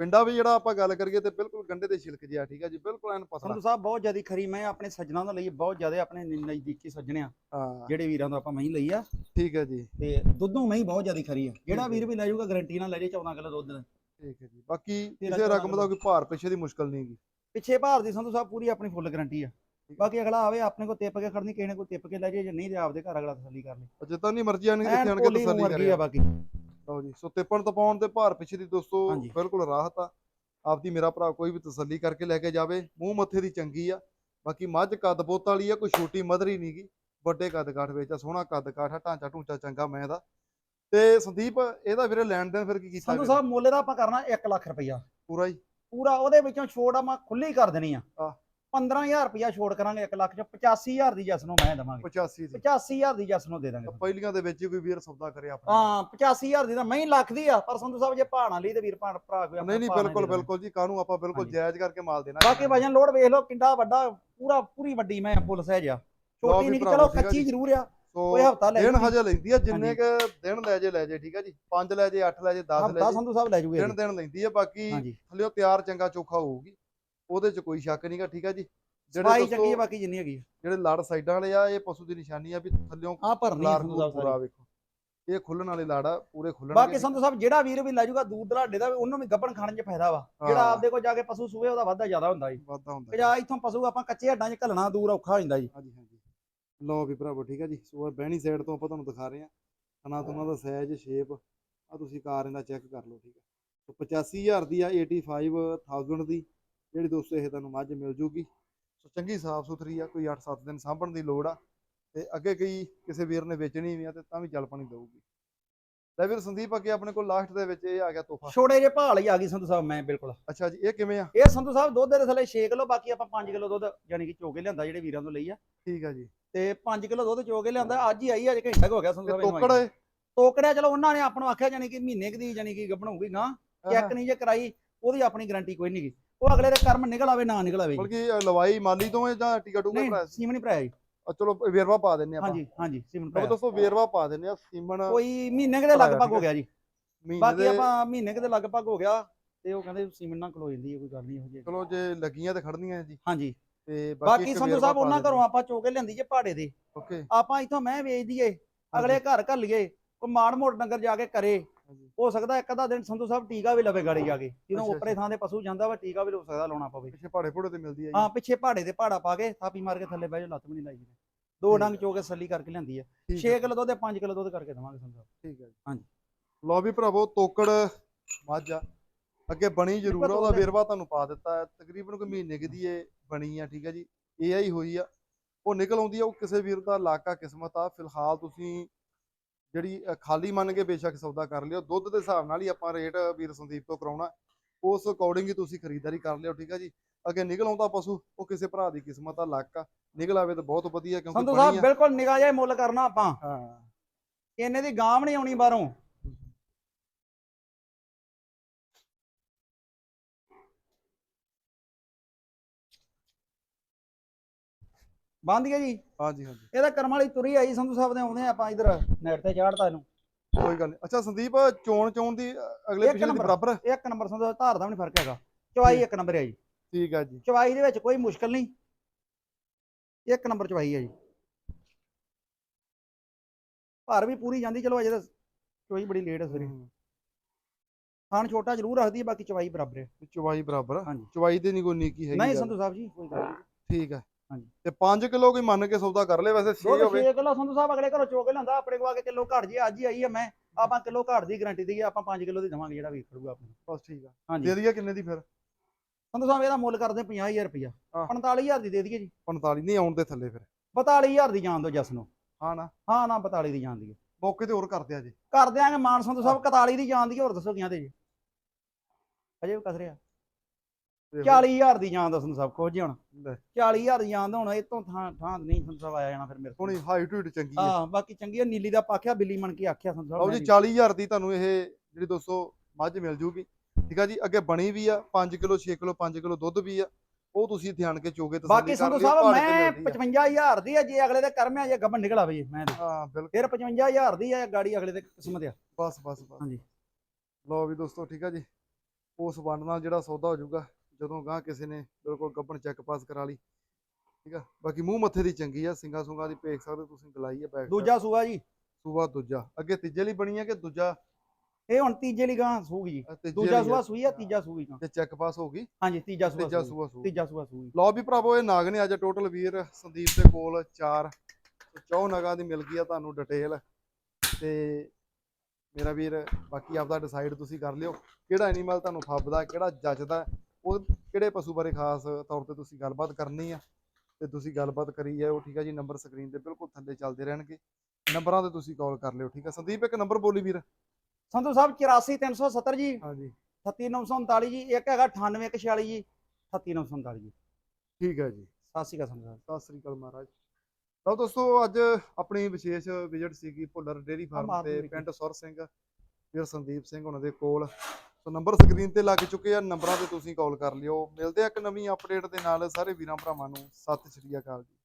ਪਿੰਡਾ ਵੀ ਜਿਹੜਾ ਆਪਾਂ ਗੱਲ ਕਰੀਏ ਤੇ ਬਿਲਕੁਲ ਗੰਡੇ ਦੇ ਛਿਲਕ ਜਿਹਾ ਠੀਕ ਆ ਜੀ ਬਿਲਕੁਲ ਐਨ ਸੰਧੂ ਸਾਹਿਬ ਬਹੁਤ ਜ਼ਿਆਦਾ ਖਰੀ ਮੈਂ ਆਪਣੇ ਸੱਜਣਾ ਤੋਂ ਲਈ ਬਹੁਤ ਜ਼ਿਆਦਾ ਆਪਣੇ ਨ- ਨਜ਼ਦੀਕੀ ਸੱਜਣੇ ਆ। ਹਾਂ। ਜਿਹੜੇ ਵੀਰਾਂ ਤੋਂ ਆਪਾਂ ਮਹੀਂ ਲਈ ਆ। ਠੀਕ ਹੈ ਜੀ। ਤੇ ਦੁੱਧੋਂ ਮਹੀਂ ਬਹੁਤ ਜ਼ਿਆਦਾ ਖਰੀ ਆ। ਜਿਹੜਾ। ਵੀਰ ਵੀ ਲੈ ਜਾਊਗਾ ਗਾਰੰਟੀ ਨਾਲ ਲੈ ਜੇ 14 ਕਿਲੋ ਦੁੱਧ। ਠੀਕ ਹੈ ਜੀ। ਬਾਕੀ ਤੇਰਾਂ ਕਿਸੇ ਚੌਦਾਂ ਰਕਮ ਦਾ ਕੋਈ ਭਾਰ ਪਿੱਛੇ ਦੀ ਮੁਸ਼ਕਲ ਨਹੀਂ ਹੈਗੀ। ਪਿੱਛੇ ਭਾਰ ਦੀ ਸੰਧੂ ਸਾਹਿਬ ਪੂਰੀ ਆਪਣੀ ਫੁੱਲ ਗਾਰੰਟੀ ਆ। ਬਾਕੀ ਅਗਲਾ ਆਵੇ ਆਪਣੇ ਕੋਲ ਤਿੱਪ ਕੇ ਖੜਨੀ ਕਿਸੇ ਨੇ ਕੋਈ ਤਿੱਪ ਕੇ ਲੈ ਜੇ ਜੇ ਨਹੀਂ ਤੇ ਆਪਦੇ ਘਰ ਅਗਲਾ ਤਸੱਲੀ ਕਰ ਲੇ। ਜਿੱਦਾਂ ਨਹੀਂ ਮਰਜ਼ੀ ਆਣ ਕੇ ਇੱਥੇ ਐਨ ਆਣ ਕੇ ਪੋਲੀ ਤਸੱਲੀ ਵਰਗੀ ਕਰੇ ਆ ਬਾਕੀ। ਲਓ ਜੀ। ਸੋ ਤਿੱਪਣ ਤਪਾਉਣ ਤੇ ਭਾਰ ਪਿੱਛੇ ਦੀ ਦੋਸਤੋ। ਬਿਲਕੁਲ ਰਾਹਤ ਆ। ਆਪਦੀ ਮੇਰਾ ਭਰਾ ਕੋਈ ਵੀ ਤਸੱਲੀ ਕਰਕੇ ਲੈ ਕੇ ਜਾਵੇ ਮੂੰਹ ਮੱਥੇ ਦੀ ਚੰਗੀ ਆ। ਬਾਕੀ ਮੱਝ ਕੱਦ ਬੋਤ ਵਾਲੀ ਆ ਕੋਈ ਛੋਟੀ ਮਧਰੀ ਨਹੀਂਗੀ ਵੱਡੇ ਕੱਦ ਕਾਠ ਵਿੱਚ ਆ ਸੋਹਣਾ ਕੱਦ ਕਾਠ ਆ ਢਾਂਚਾ ਢੂੰਚਾ ਚੰਗਾ ਮੈਂ ਦਾ। ਤੇ ਸੰਦੀਪ ਇਹਦਾ ਵੀਰੇ ਲੈਣ ਦੇਣ ਫਿਰ ਕੀ ਕੀਤਾ ਸੰਧੂ? ਸਾਹਿਬ ਮੁੱਲ ਦਾ ਆਪਾਂ ਕਰਨਾ 1 ਲੱਖ ਰੁਪਈਆ। ਪੂਰਾ ਹੀ। ਪੂਰਾ ਉਹਦੇ ਵਿੱਚੋਂ ਛੋੜ ਆ ਮੈਂ ਖੁੱਲੀ ਕਰ ਦੇਣੀ ਆ। 15000 ਰੁਪਇਆ ਛੋੜ ਕਰਾਂਗੇ 1 ਲੱਖ ਚ 85000 ਦੀ ਜਸ ਨੂੰ ਮੈਂ ਦਵਾਂਗੇ। 85 ਦੀ। 85000 ਦੀ ਜਸ ਨੂੰ ਦੇ ਦਾਂਗੇ ਪਹਿਲੀਆਂ ਦੇ ਵਿੱਚ ਹੀ ਕੋਈ ਵੀਰ ਸੌਦਾ ਕਰੇ ਆਪਣਾ। ਹਾਂ 85000 ਦੀ ਤਾਂ ਮੈਂ ਹੀ ਲੱਖ ਦੀ ਆ ਪਰ ਸੰਧੂ ਸਾਹਿਬ ਜੇ ਭਾਣਾ ਲਈ ਤੇ ਵੀਰ ਭਾਣ ਭਰਾ ਕੋਈ ਨਹੀਂ ਨਹੀਂ ਬਿਲਕੁਲ। ਬਿਲਕੁਲ ਜੀ ਕਾਹਨੂੰ ਆਪਾਂ ਬਿਲਕੁਲ। ਜਾਇਜ਼ ਕਰਕੇ ਮਾਲ ਦੇਣਾ ਬਾਕੀ ਵਜਨ ਲੋਡ ਵੇਖ ਲਓ ਕਿੰਨਾ ਵੱਡਾ ਪੂਰਾ ਪੂਰੀ ਵੱਡੀ ਮੈਂ ਫੁੱਲ ਸਹਿਜ ਆ ਲਓ ਛੋਟੀ ਨਹੀਂ ਚਲੋ ਕੱਚੀ। ਜ਼ਰੂਰ ਆ ਕੋਈ ਹਫਤਾ ਲੈ ਦਿਨ। ਹਜੇ ਲੈਂਦੀ ਆ ਜਿੰਨੇ। ਕ ਦਿਨ ਲੈ ਜੇ ਲੈ ਜੇ ਠੀਕ ਆ ਜੀ। 5 ਲੈ ਜੇ 8 ਲੈ ਜੇ 10 ਲੈ ਹਫਤਾ ਜੇ। ਸੰਧੂ ਸਾਹਿਬ ਲੈ ਜੂਗੇ ਦਿਨ ਦਿਨ ਲੈਂਦੀ ਆ ਬਾਕੀ ਥੱਲਿਓ ਤਿਆਰ ਚੰਗਾ ਚੋਖਾ ਹੋਊਗੀ। ਉਹਦੇ ਚ ਕੋਈ ਸ਼ੱਕ ਨਹੀਂਗਾ ਠੀਕ ਆ ਜੀ? ਸਫ਼ਾਈ ਚੰਗੀ ਆ ਬਾਕੀ ਜਿੰਨੀ ਹੈਗੀ ਜਿਹੜੇ ਲੜ ਸਾਈਡਾਂ ਵਾਲੇ ਆ ਇਹ ਪਸ਼ੂ ਦੀ ਨਿਸ਼ਾਨੀ ਆ ਵੀ ਥੱਲਿਓ ਆ ਭਰਨੀ ਆ ਲਾਰ ਸੰਧੂ ਸਾਹਿਬ ਪੂਰਾ ਸਾਰੀ। ਵੇਖੋ। ਇਹ ਖੁੱਲਣ ਵਾਲੇ ਲਾੜ ਆ ਪੂਰੇ ਖੁੱਲਣ ਬਾਕੀ ਸੰਧੂ ਸਾਹਿਬ ਜਿਹੜਾ ਵੀਰ ਵੀ ਲੈ ਜੂਗਾ ਦੂਰ ਦਰਾਡੇ ਦਾ ਉਹਨੂੰ ਵੀ ਗੱਬਣ ਖਾਣ 'ਚ ਫਾਇਦਾ ਵਾ। ਜਿਹੜਾ। ਆਪਦੇ ਕੋਲ ਜਾ ਕੇ ਪਸ਼ੂ ਸੂਵੇ ਉਹਦਾ ਵਾਧਾ ਜ਼ਿਆਦਾ ਹੁੰਦਾ ਜੀ। ਵਾਧਾ ਹੁੰਦਾ। ਤੇ ਜਾਂ ਇੱਥੋਂ ਪਸ਼ੂ ਆਪਾਂ ਕੱਚੇ ਹੱਡਾਂ 'ਚ ਘੱਲਣਾ ਦੂਰ ਔਖਾ ਹੋ ਜਾਂਦਾ ਜੀ। ਹਾਂਜੀ ਹਾਂਜੀ। ਲਓ ਵੀ ਭਰਾਵੋ ਠੀਕ ਆ ਜੀ। ਸੋ ਇਹ ਬਹਿਣੀ ਸਾਈਡ ਤੋਂ ਆਪਾਂ ਤੁਹਾਨੂੰ ਦਿਖਾ ਰਹੇ ਆ। ਹਨਾ ਤੁਹਾਨੂੰ ਦਾ ਸਾਈਜ਼ ਸ਼ੇਪ ਆ ਤੁਸੀਂ ਕਾਰ ਇਹਦਾ ਚੈੱਕ ਕਰ ਲਓ ਠੀਕ ਆ। ਸੋ 85000 ਦੀ ਆ 85000 ਦੀ। ਜਿਹੜੀ ਦੋਸਤੋ ਇਹ ਤੁਹਾਨੂੰ ਮੱਝ ਮਿਲ ਜੂਗੀ। ਸੋ ਚੰਗੀ ਸਾਫ਼ ਸੁਥਰੀ ਆ ਕੋਈ 8-7 ਦਿਨ ਸਾਂਭਣ ਦੀ ਲੋੜ ਆ ਤੇ ਅੱਗੇ ਕਈ ਕਿਸੇ ਵੀਰ ਨੇ ਵੇਚਣੀ ਵੀ ਆ ਤੇ ਤਾਂ ਵੀ ਚੱਲ ਪਾਣੀ ਦਊਗੀ। ਲੈ ਵੀਰ ਸੰਦੀਪ ਅੱਗੇ ਆਪਣੇ ਕੋਲ ਲਾਸਟ ਦੇ ਵਿੱਚ ਇਹ ਆ ਗਿਆ ਤੋਹਫਾ। ਛੋੜੇ ਜੇ ਭਾਲ ਹੀ ਆ ਗਈ ਸੰਧੂ ਸਾਹਿਬ ਮੈਂ ਬਿਲਕੁਲ। ਅੱਛਾ ਜੀ ਇਹ ਕਿਵੇਂ ਆ? ਇਹ ਸੰਧੂ ਸਾਹਿਬ ਦੁੱਧ ਦੇ ਥੱਲੇ 6 ਕਿਲੋ ਬਾਕੀ ਆਪਾਂ 5 ਕਿਲੋ ਦੁੱਧ ਯਾਨੀ ਕਿ ਚੋਗੇ ਲਿਆਂਦਾ ਜਿਹੜੇ ਵੀਰਾਂ ਤੋਂ ਲਈ ਆ। ਠੀਕ ਆ ਜੀ। ਤੇ 5 ਕਿਲੋ ਦੁੱਧ ਚੋਗੇ ਲਿਆਂਦਾ ਅੱਜ ਹੀ ਆਈ ਅੱਜ ਘੰਟਾ ਹੋ ਗਿਆ ਸੰਧੂ ਸਾਹਿਬ। ਏ ਟੋਕੜਿਆ ਚਲੋ ਉਹਨਾਂ ਨੇ ਆਪਾਂ ਨੂੰ ਆਖਿਆ ਯਾਨੀ ਕਿ ਮਹੀਨੇ ਕੁ ਦੀ ਯਾਨੀ ਕਿ ਗੱਭਣੂਗੀ ਗਾਂ ਚੈੱਕ ਨਹੀਂ ਜੇ ਕਰਾਈ ਉਹਦੀ ਆਪਣੀ ਗਾਰੰਟੀ ਕੋਈ ਨਹੀਂਗੀ ਉਹ ਅਗਲੇ ਦੇ ਕਰਮ ਨਿਕਲ ਆਵੇ ਨਾ ਨਿਕਲ ਆਵੇ ਜੀ। ਬਲਕਿ ਲਵਾਈ ਮਾਲੀ ਤੋਂ ਹੈ ਜਾਂ ਟਿਕਾ ਟੂਕਾ ਨਹੀਂ ਭਰਾਇਆ ਸੀ? ਸੀਮਨ ਹੀ ਭਰਾਇਆ ਜੀ। ਆ ਚਲੋ ਵੇਰਵਾ ਪਾ ਦਿੰਨੇ ਆਪਾਂ। ਹਾਂਜੀ ਹਾਂਜੀ ਸੀਮਨ ਲਓ ਭਰਾਇਆ। ਦੋਸਤੋ ਵੇਰਵਾ ਪਾ ਦਿੰਨੇ ਆ ਸੀਮਨ ਕੋਈ ਮਹੀਨੇ ਕੁ ਦੇ ਭਰਾਇਆ, ਲਗਭਗ ਹੋ ਗਿਆ ਜੀ। ਮਹੀਨੇ ਬਾਕੀ ਦੇ ਆਪਾਂ ਮਹੀਨੇ ਕੁ ਦੇ ਲਗਭਗ ਹੋ ਗਿਆ ਤੇ ਉਹ ਕਹਿੰਦੇ ਸੀਮਨ ਨਾਲ ਖਲੋ ਜਾਂਦੀ ਹੈ ਕੋਈ ਗੱਲ ਨਹੀਂ ਇਹੋ ਜਿਹੀ। ਚਲੋ ਜੇ ਲੱਗੀਆਂ ਤੇ ਖੜਨੀਆਂ ਜੀ। ਹਾਂਜੀ। ਤੇ ਬਾਕੀ ਇੱਕ ਸੰਧੂ ਵੇਰਵਾ ਸਾਹਿਬ ਪਾ ਉਹਨਾਂ ਘਰੋਂ ਆਪਾਂ ਚੋਕੇ ਲਿਆਂਦੀ ਜੇ ਪਹਾੜੇ ਦੇ। ਓਕੇ। ਆਪਾਂ ਇਥੋਂ ਮੈਂ ਵੇਚ ਦਈਏ ਅਗਲੇ ਘਰ ਘੱਲ ਲਈਏ ਕੋਈ ਮਾੜ ਮੋੜ ਡੰਗਰ ਜਾ ਕੇ ਕਰੇ। ਹੋ ਸਕਦਾ ਇੱਕ ਅੱਧਾ ਦਿਨ ਸੰਧੂ ਸਾਹਿਬ ਟੀਕਾ ਵੀ ਲਵੇ ਗਾੜੀ ਜਾ ਕੇ ਜਦੋਂ ਅੱਛਾ, ਉੱਪਰੇ ਥਾਂ ਦੇ ਪਸ਼ੂ ਜਾਂਦਾ ਵਾ ਟੀਕਾ ਵੀ ਹੋ ਸਕਦਾ ਲਾਉਣਾ ਪਵੇ। ਪਿੱਛੇ ਪਹਾੜੇ ਪੂੜੇ ਤੇ ਮਿਲਦੀ ਹੈ ਹਾਂ ਜੀ ਪਿੱਛੇ ਪਹਾੜੇ ਤੇ ਪਹਾੜਾ ਪਾ ਕੇ ਥਾਪੀ ਮਾਰ ਕੇ ਥੱਲੇ ਬਹਿ ਜਾ ਲੱਤ ਵੀ ਨਹੀਂ ਲਾਈ ਵੀਰੇ। ਦੋ ਠੀਕ ਡੰਗ ਚੋ ਕੇ ਸੱਲੀ ਕਰਕੇ ਲਿਆਂਦੀ ਆ। ਠੀਕ 6 ਹੈ, ਕਿਲੋ ਦੁੱਧ ਤੇ 5 ਕਿਲੋ ਦੁੱਧ ਕਰਕੇ ਦਵਾਂਗੇ ਸੰਧੂ ਸਾਹਿਬ। ਠੀਕ ਹੈ ਜੀ। ਹਾਂਜੀ। ਲਓ ਵੀ ਭਰਾਵੋ ਤੋਕੜ ਮੱਝ ਆ। ਅੱਗੇ ਬਣੀ ਜ਼ਰੂਰ ਆ ਬਿਲਕੁਲ ਉਹਦਾ ਉਹਦੇ- ਵੇਰਵਾ ਤੁਹਾਨੂੰ ਪਾ ਦਿੱਤਾ ਹੈ। ਤਕਰੀਬਨ ਕੋਈ ਮਹੀਨੇ ਕੁ ਦੀ ਇਹ ਬਣੀ ਆ ਠੀਕ ਹੈ ਜੀ। ਇਹ ਆਈ ਹੋਈ ਆ। ਉਹ ਨਿਕਲ ਆਉਂਦੀ ਆ ਉਹ ਕਿਸੇ ਵੀਰ ਦਾ ਇਲਾਕਾ ਕਿਸਮਤ ਆ। ਫਿਲਹਾਲ ਤੁਸੀਂ ਜਿਹੜੀ ਖਾਲੀ ਮੰਨ ਕੇ ਬੇਸ਼ੱਕ ਸੌਦਾ ਕਰ ਲਿਓ ਦੁੱਧ ਦੇ ਹਿਸਾਬ ਨਾਲ ਹੀ ਆਪਾਂ ਰੇਟ ਵੀਰ ਸੰਦੀਪ ਤੋਂ ਕਰਾਉਣਾ ਉਸ ਅਕੋਰਡਿੰਗ ਹੀ ਤੁਸੀਂ ਖਰੀਦਦਾਰੀ ਕਰ ਲਿਓ ਠੀਕ ਹੈ ਜੀ? ਅੱਗੇ ਨਿਕਲ ਆਉਂਦਾ ਪਸ਼ੂ ਉਹ ਕਿਸੇ ਭਰਾ ਦੀ ਕਿਸਮਤ ਆ ਲੱਕ ਆ ਨਿਕਲ ਆਵੇ ਤਾਂ ਬਹੁਤ ਵਧੀਆ ਕਿਉਂਕਿ ਬਣੀ ਸਾਹਿਬ ਆ। ਬਿਲਕੁਲ ਨਿਗਾਹ ਹੀ ਮੁੱਲ ਕਰਨਾ ਆਪਾਂ। ਹਾਂ। ਇੰਨੇ ਦੀ ਗਾਂ ਵੀ ਨਹੀਂ ਆਉਣੀ ਬਾਹਰੋਂ। ਬੰਦ ਗਿਆ ਜੀ। ਹਾਂਜੀ ਹਾਂਜੀ। ਇਹਦਾ ਕਰਮ ਵਾਲੀ ਤੁਰੀ ਆਈ ਸੰਧੂ ਸਾਹਿਬ ਦੇ ਆਉਂਦੇ ਆਪਾਂ ਇਧਰ ਨੈਟ ਤੇ ਚਾੜਤਾ ਇਹਨੂੰ। ਕੋਈ ਗੱਲ ਨਹੀਂ ਅੱਛਾ ਸੰਦੀਪ ਚੋਣ ਚੋਣ ਦੀ ਅਗਲੇ ਪਿਛਲੇ ਦੀ। ਬਰਾਬਰ? ਇੱਕ ਨੰਬਰ ਸੰਧੂ ਸਾਹਿਬ ਧਾਰ ਦਾ ਵੀ ਨਹੀਂ ਫ਼ਰਕ ਹੈਗਾ। ਚਵਾਈ ਇੱਕ ਨੰਬਰ ਹੈ ਜੀ। ਠੀਕ ਆ ਜੀ। ਚਵਾਈ ਦੇ ਵਿੱਚ ਕੋਈ ਮੁਸ਼ਕਲ ਨਹੀਂ। ਇੱਕ ਨੰਬਰ ਚਵਾਈ ਹੈ ਜੀ। ਭਾਰ ਵੀ ਪੂਰੀ ਜਾਂਦੀ ਚਲੋ ਅਜੇ ਤਾਂ ਚਵਾਈ ਬੜੀ ਲੇਟ ਹੈ ਸਵੇਰੇ। ਖਾਣ ਛੋਟਾ ਜ਼ਰੂਰ ਰੱਖਦੀ ਹੈ ਬਾਕੀ ਚਵਾਈ ਬਰਾਬਰ ਹੈ। ਚਵਾਈ ਬਰਾਬਰ ਹਾਂਜੀ। ਚਵਾਈ ਤੇ ਨਹੀਂ ਕੋਈ ਨੀਕੀ ਹੈਗੀ ਨਹੀਂ ਗੱਲ। ਸੰਧੂ ਸਾਹਿਬ ਜੀ ਕੋਈ ਗੱਲ ਨਹੀਂ ਠੀਕ ਹੈ। ਹਾਂਜੀ। ਤੇ 5 ਕਿਲੋ ਕੋਈ ਮੰਨ ਕੇ ਸੌਦਾ ਕਰ ਲੈ ਵੈਸੇ 6 ਦੁੱਧ ਹੋਵੇ। 6 ਕਿਲੋ ਸੰਧੂ ਸਾਹਿਬ ਅਗਲੇ ਘਰੋਂ ਚੋਕ ਕੇ ਲਿਆਂਦਾ ਆਪਣੇ ਕੋਲ ਆ ਕੇ ਕਿਲੋ ਘੜ ਜੀ ਅੱਜ ਹੀ ਆਈ ਹੈ ਮੈਂ ਆਪਾਂ ਕਿਲੋ ਘੜ ਦੀ ਗਾਰੰਟੀ ਦਈਏ ਆਪਾਂ 5 ਕਿਲੋ ਦੀ ਦੇਵਾਂਗੇ ਜਿਹੜਾ ਵੀ ਖੜੂਗਾ ਆਪਣੇ। ਬਸ ਠੀਕ ਆ। ਹਾਂਜੀ। ਦੇ ਦਈਏ ਕਿੰਨੇ ਦੀ ਫਿਰ? ਸੰਧੂ ਸਾਹਿਬ ਇਹਦਾ ਮੁੱਲ ਕਰਦੇ 50000 ਰੁਪਇਆ। ਹਾਂ। 45000 ਦੀ ਦੇ ਦਈਏ ਜੀ। 45 ਨਹੀਂ ਆਉਣ ਦੇ ਥੱਲੇ ਫਿਰ। 42000 ਦੀ ਜਾਣ ਦੋ ਜਸ ਨੂੰ। ਹਾਂ ਨਾ। ਹਾਂ ਨਾ 42 ਦੀ ਜਾਣ ਦੀ ਮੌਕੇ ਤੇ ਹੋਰ ਕਰਦੇ ਆ ਜੀ। ਕਰ ਦਿਆਂਗੇ ਮਾਨ ਸੰਧੂ ਸਾਹਿਬ 41 ਦੀ ਜਾਣ ਦੀ ਹੋਰ ਦੱਸੋ ਕਿਆਂ ਤੇ ਜੀ। ਅਜੇ ਵੀ ਕਸ ਰਿਹਾ। 40000 ਦੀ ਜਾਣ ਦਾ ਸੰਧੂ ਸਾਹਿਬ ਕੁਝ ਹੁਣ ਲੈ। 40000 ਦੀ ਜਾਣ ਦਾ ਹੁਣ ਇਹ ਤੋਂ ਥਾਂ ਥਾਂ ਨਹੀਂ ਸੰਧੂ ਸਾਹਿਬ ਆਇਆ ਜਾਣਾ ਫਿਰ ਮੇਰੇ ਸੋਹਣੀ ਹਾਈਟ ਹੂਟ ਚੰਗੀ ਹੈ ਹਾਂ ਬਾਕੀ ਚੰਗੀ ਆ ਨੀਲੀ ਦਾ ਪਾਖਿਆ ਬਿੱਲੀ ਮਣ ਕੇ ਆਖਿਆ ਸੰਧੂ ਸਾਹਿਬ ਲਓ ਨੇ ਜੀ ਵੀ। 40000 ਦੀ ਤੁਹਾਨੂੰ ਇਹ ਜਿਹੜੀ ਦੋਸਤੋ ਮੱਝ ਮਿਲ ਜੂਗੀ ਠੀਕ ਆ ਜੀ ਅੱਗੇ ਬਣੀ ਵੀ ਆ 5 ਕਿਲੋ 6 ਕਿਲੋ 5 ਕਿਲੋ ਦੁੱਧ ਵੀ ਆ ਉਹ ਤੁਸੀਂ ਧਿਆਨ ਕੇ ਚੋਗੇ ਤਸੱਲੀ ਬਾਕੀ ਸੰਧੂ ਸਾਹਿਬ ਮੈਂ ਮਿਲਦੀ ਆ। 55000 ਦੀ ਆ ਜੇ ਅਗਲੇ ਦੇ ਕਰਮ ਆ ਜੇ ਗੱਬਨ ਨਿਕਲ ਆਵੇ ਜੀ ਮੈਂ। ਹਾਂ ਬਿਲਕੁਲ ਫਿਰ 55000 ਦੀ ਆ ਗਾੜੀ ਅਗਲੇ ਦੇ ਕਿਸਮਤ ਆ ਬਸ ਬਸ ਬਸ ਹਾਂਜੀ। ਲਓ ਵੀ ਦੋਸਤੋ ਠੀਕ ਆ ਜੀ ਉਸ ਵੰਡ ਨਾਲ ਜਿਹੜਾ ਸੌਦਾ ਹੋ ਜਾਊਗਾ ਜਦੋਂ ਗਾਂ ਕਿਸੇ ਨੇ ਬਿਲਕੁਲ ਗੱਬਣ ਚੈੱਕ ਪਾਸ ਕਰਾ ਲਈ ਠੀਕ ਆ? ਬਾਕੀ ਮੂੰਹ ਮੱਥੇ ਦੀ ਚੰਗੀ ਆ ਸਿੰਗਾ ਸੁੰਗਾ ਦੀ ਭੇਖ ਸਕਦੇ ਤੁਸੀਂ ਗਲਾਈ ਆ ਬੈਕ ਦੂਜਾ ਸੂਆ ਜੀ। ਸੂਆ ਦੂਜਾ। ਅੱਗੇ ਤੀਜੇ ਲਈ ਬਣੀ ਆ ਕਿ ਦੂਜਾ? ਇਹ ਹੁਣ ਤੀਜੇ ਲਈ ਗਾਂ ਸੂਗੀ ਜੀ। ਦੂਜਾ? ਸੂਆ ਸੂਈ ਆ ਤੀਜਾ ਸੂਈ ਗਾਂ ਤੇ ਚੈੱਕ ਪਾਸ ਹੋ ਗਈ? ਹਾਂਜੀ ਤੀਜਾ ਸੂਆ ਤੀਜਾ ਸੂਈ। ਸੂਆ ਸੂ ਤੀਜਾ ਸੂਆ ਸੂਈ। ਲਓ ਵੀ ਭਰਾਵੋ ਇਹ ਨਾਗ ਨੇ ਅੱਜ ਟੋਟਲ ਵੀਰ ਸੰਦੀਪ ਦੇ ਕੋਲ ਚਾਰ ਚੌ ਨਗਾਂ ਦੀ ਮਿਲ ਗਈ ਆ ਤੁਹਾਨੂੰ ਡਿਟੇਲ ਤੇ ਮੇਰਾ ਵੀਰ ਬਾਕੀ ਆਪਦਾ ਡਿਸਾਈਡ ਤੁਸੀਂ ਕਰ ਲਿਓ। ਕਿਹੜਾ ਐਨੀਮਲ ਤੁਹਾਨੂੰ ਫੱਬਦਾ ਕਿਹੜਾ ਜੱਜਦਾ ਉਹ ਕਿਹੜੇ ਪਸ਼ੂ ਬਾਰੇ ਖਾਸ ਤੌਰ ਤੇ ਤੁਸੀਂ ਗੱਲਬਾਤ ਕਰਨੀ ਆ ਤੇ ਤੁਸੀਂ ਗੱਲਬਾਤ ਕਰੀ ਜਾਓ ਠੀਕ ਆ ਜੀ ਨੰਬਰ ਸਕਰੀਨ ਤੇ ਬਿਲਕੁਲ ਥੱਲੇ ਚੱਲਦੇ ਰਹਿਣਗੇ। ਨੰਬਰਾਂ ਤੇ ਤੁਸੀਂ ਕਾਲ ਕਰ ਲਿਓ ਠੀਕ ਆ। ਸੰਦੀਪ ਇੱਕ ਨੰਬਰ ਬੋਲੀ ਵੀਰ। ਸੰਧੂ ਸਾਹਿਬ 84370 ਜੀ। ਹਾਂਜੀ। 36939 ਜੀ ਇੱਕ ਹੈਗਾ 9846 ਜੀ 38939 ਜੀ। ਠੀਕ ਹੈ ਜੀ। ਸਤਿ ਸ਼੍ਰੀ ਅਕਾਲ ਸੰਧੂ ਸਾਹਿਬ। ਸਤਿ ਸ੍ਰੀ ਅਕਾਲ ਮਹਾਰਾਜ। ਲਓ ਦੋਸਤੋ ਅੱਜ ਆਪਣੀ ਵਿਸ਼ੇਸ਼ ਵਿਜ਼ਿਟ ਸੀਗੀ ਭੁੱਲਰ ਡੇਰੀ ਫਾਰਮ ਤੇ ਪਿੰਡ ਸੁਰ ਸਿੰਘ ਵੀਰ ਸੰਦੀਪ ਸਿੰਘ ਉਹਨਾਂ ਦੇ ਕੋਲ। ਸੋ ਨੰਬਰ ਸਕਰੀਨ ਤੇ ਲੱਗ ਚੁੱਕੇ ਆ, ਨੰਬਰਾਂ ਤੇ ਤੁਸੀਂ ਕਾਲ ਕਰ ਲਿਓ। ਮਿਲਦੇ ਆ ਇੱਕ ਨਵੀਂ ਅਪਡੇਟ ਦੇ ਨਾਲ ਸਾਰੇ ਵੀਰਾਂ ਭਰਾਵਾਂ ਨੂੰ। ਸਤਿ ਸ਼੍ਰੀ ਅਕਾਲ ਜੀ।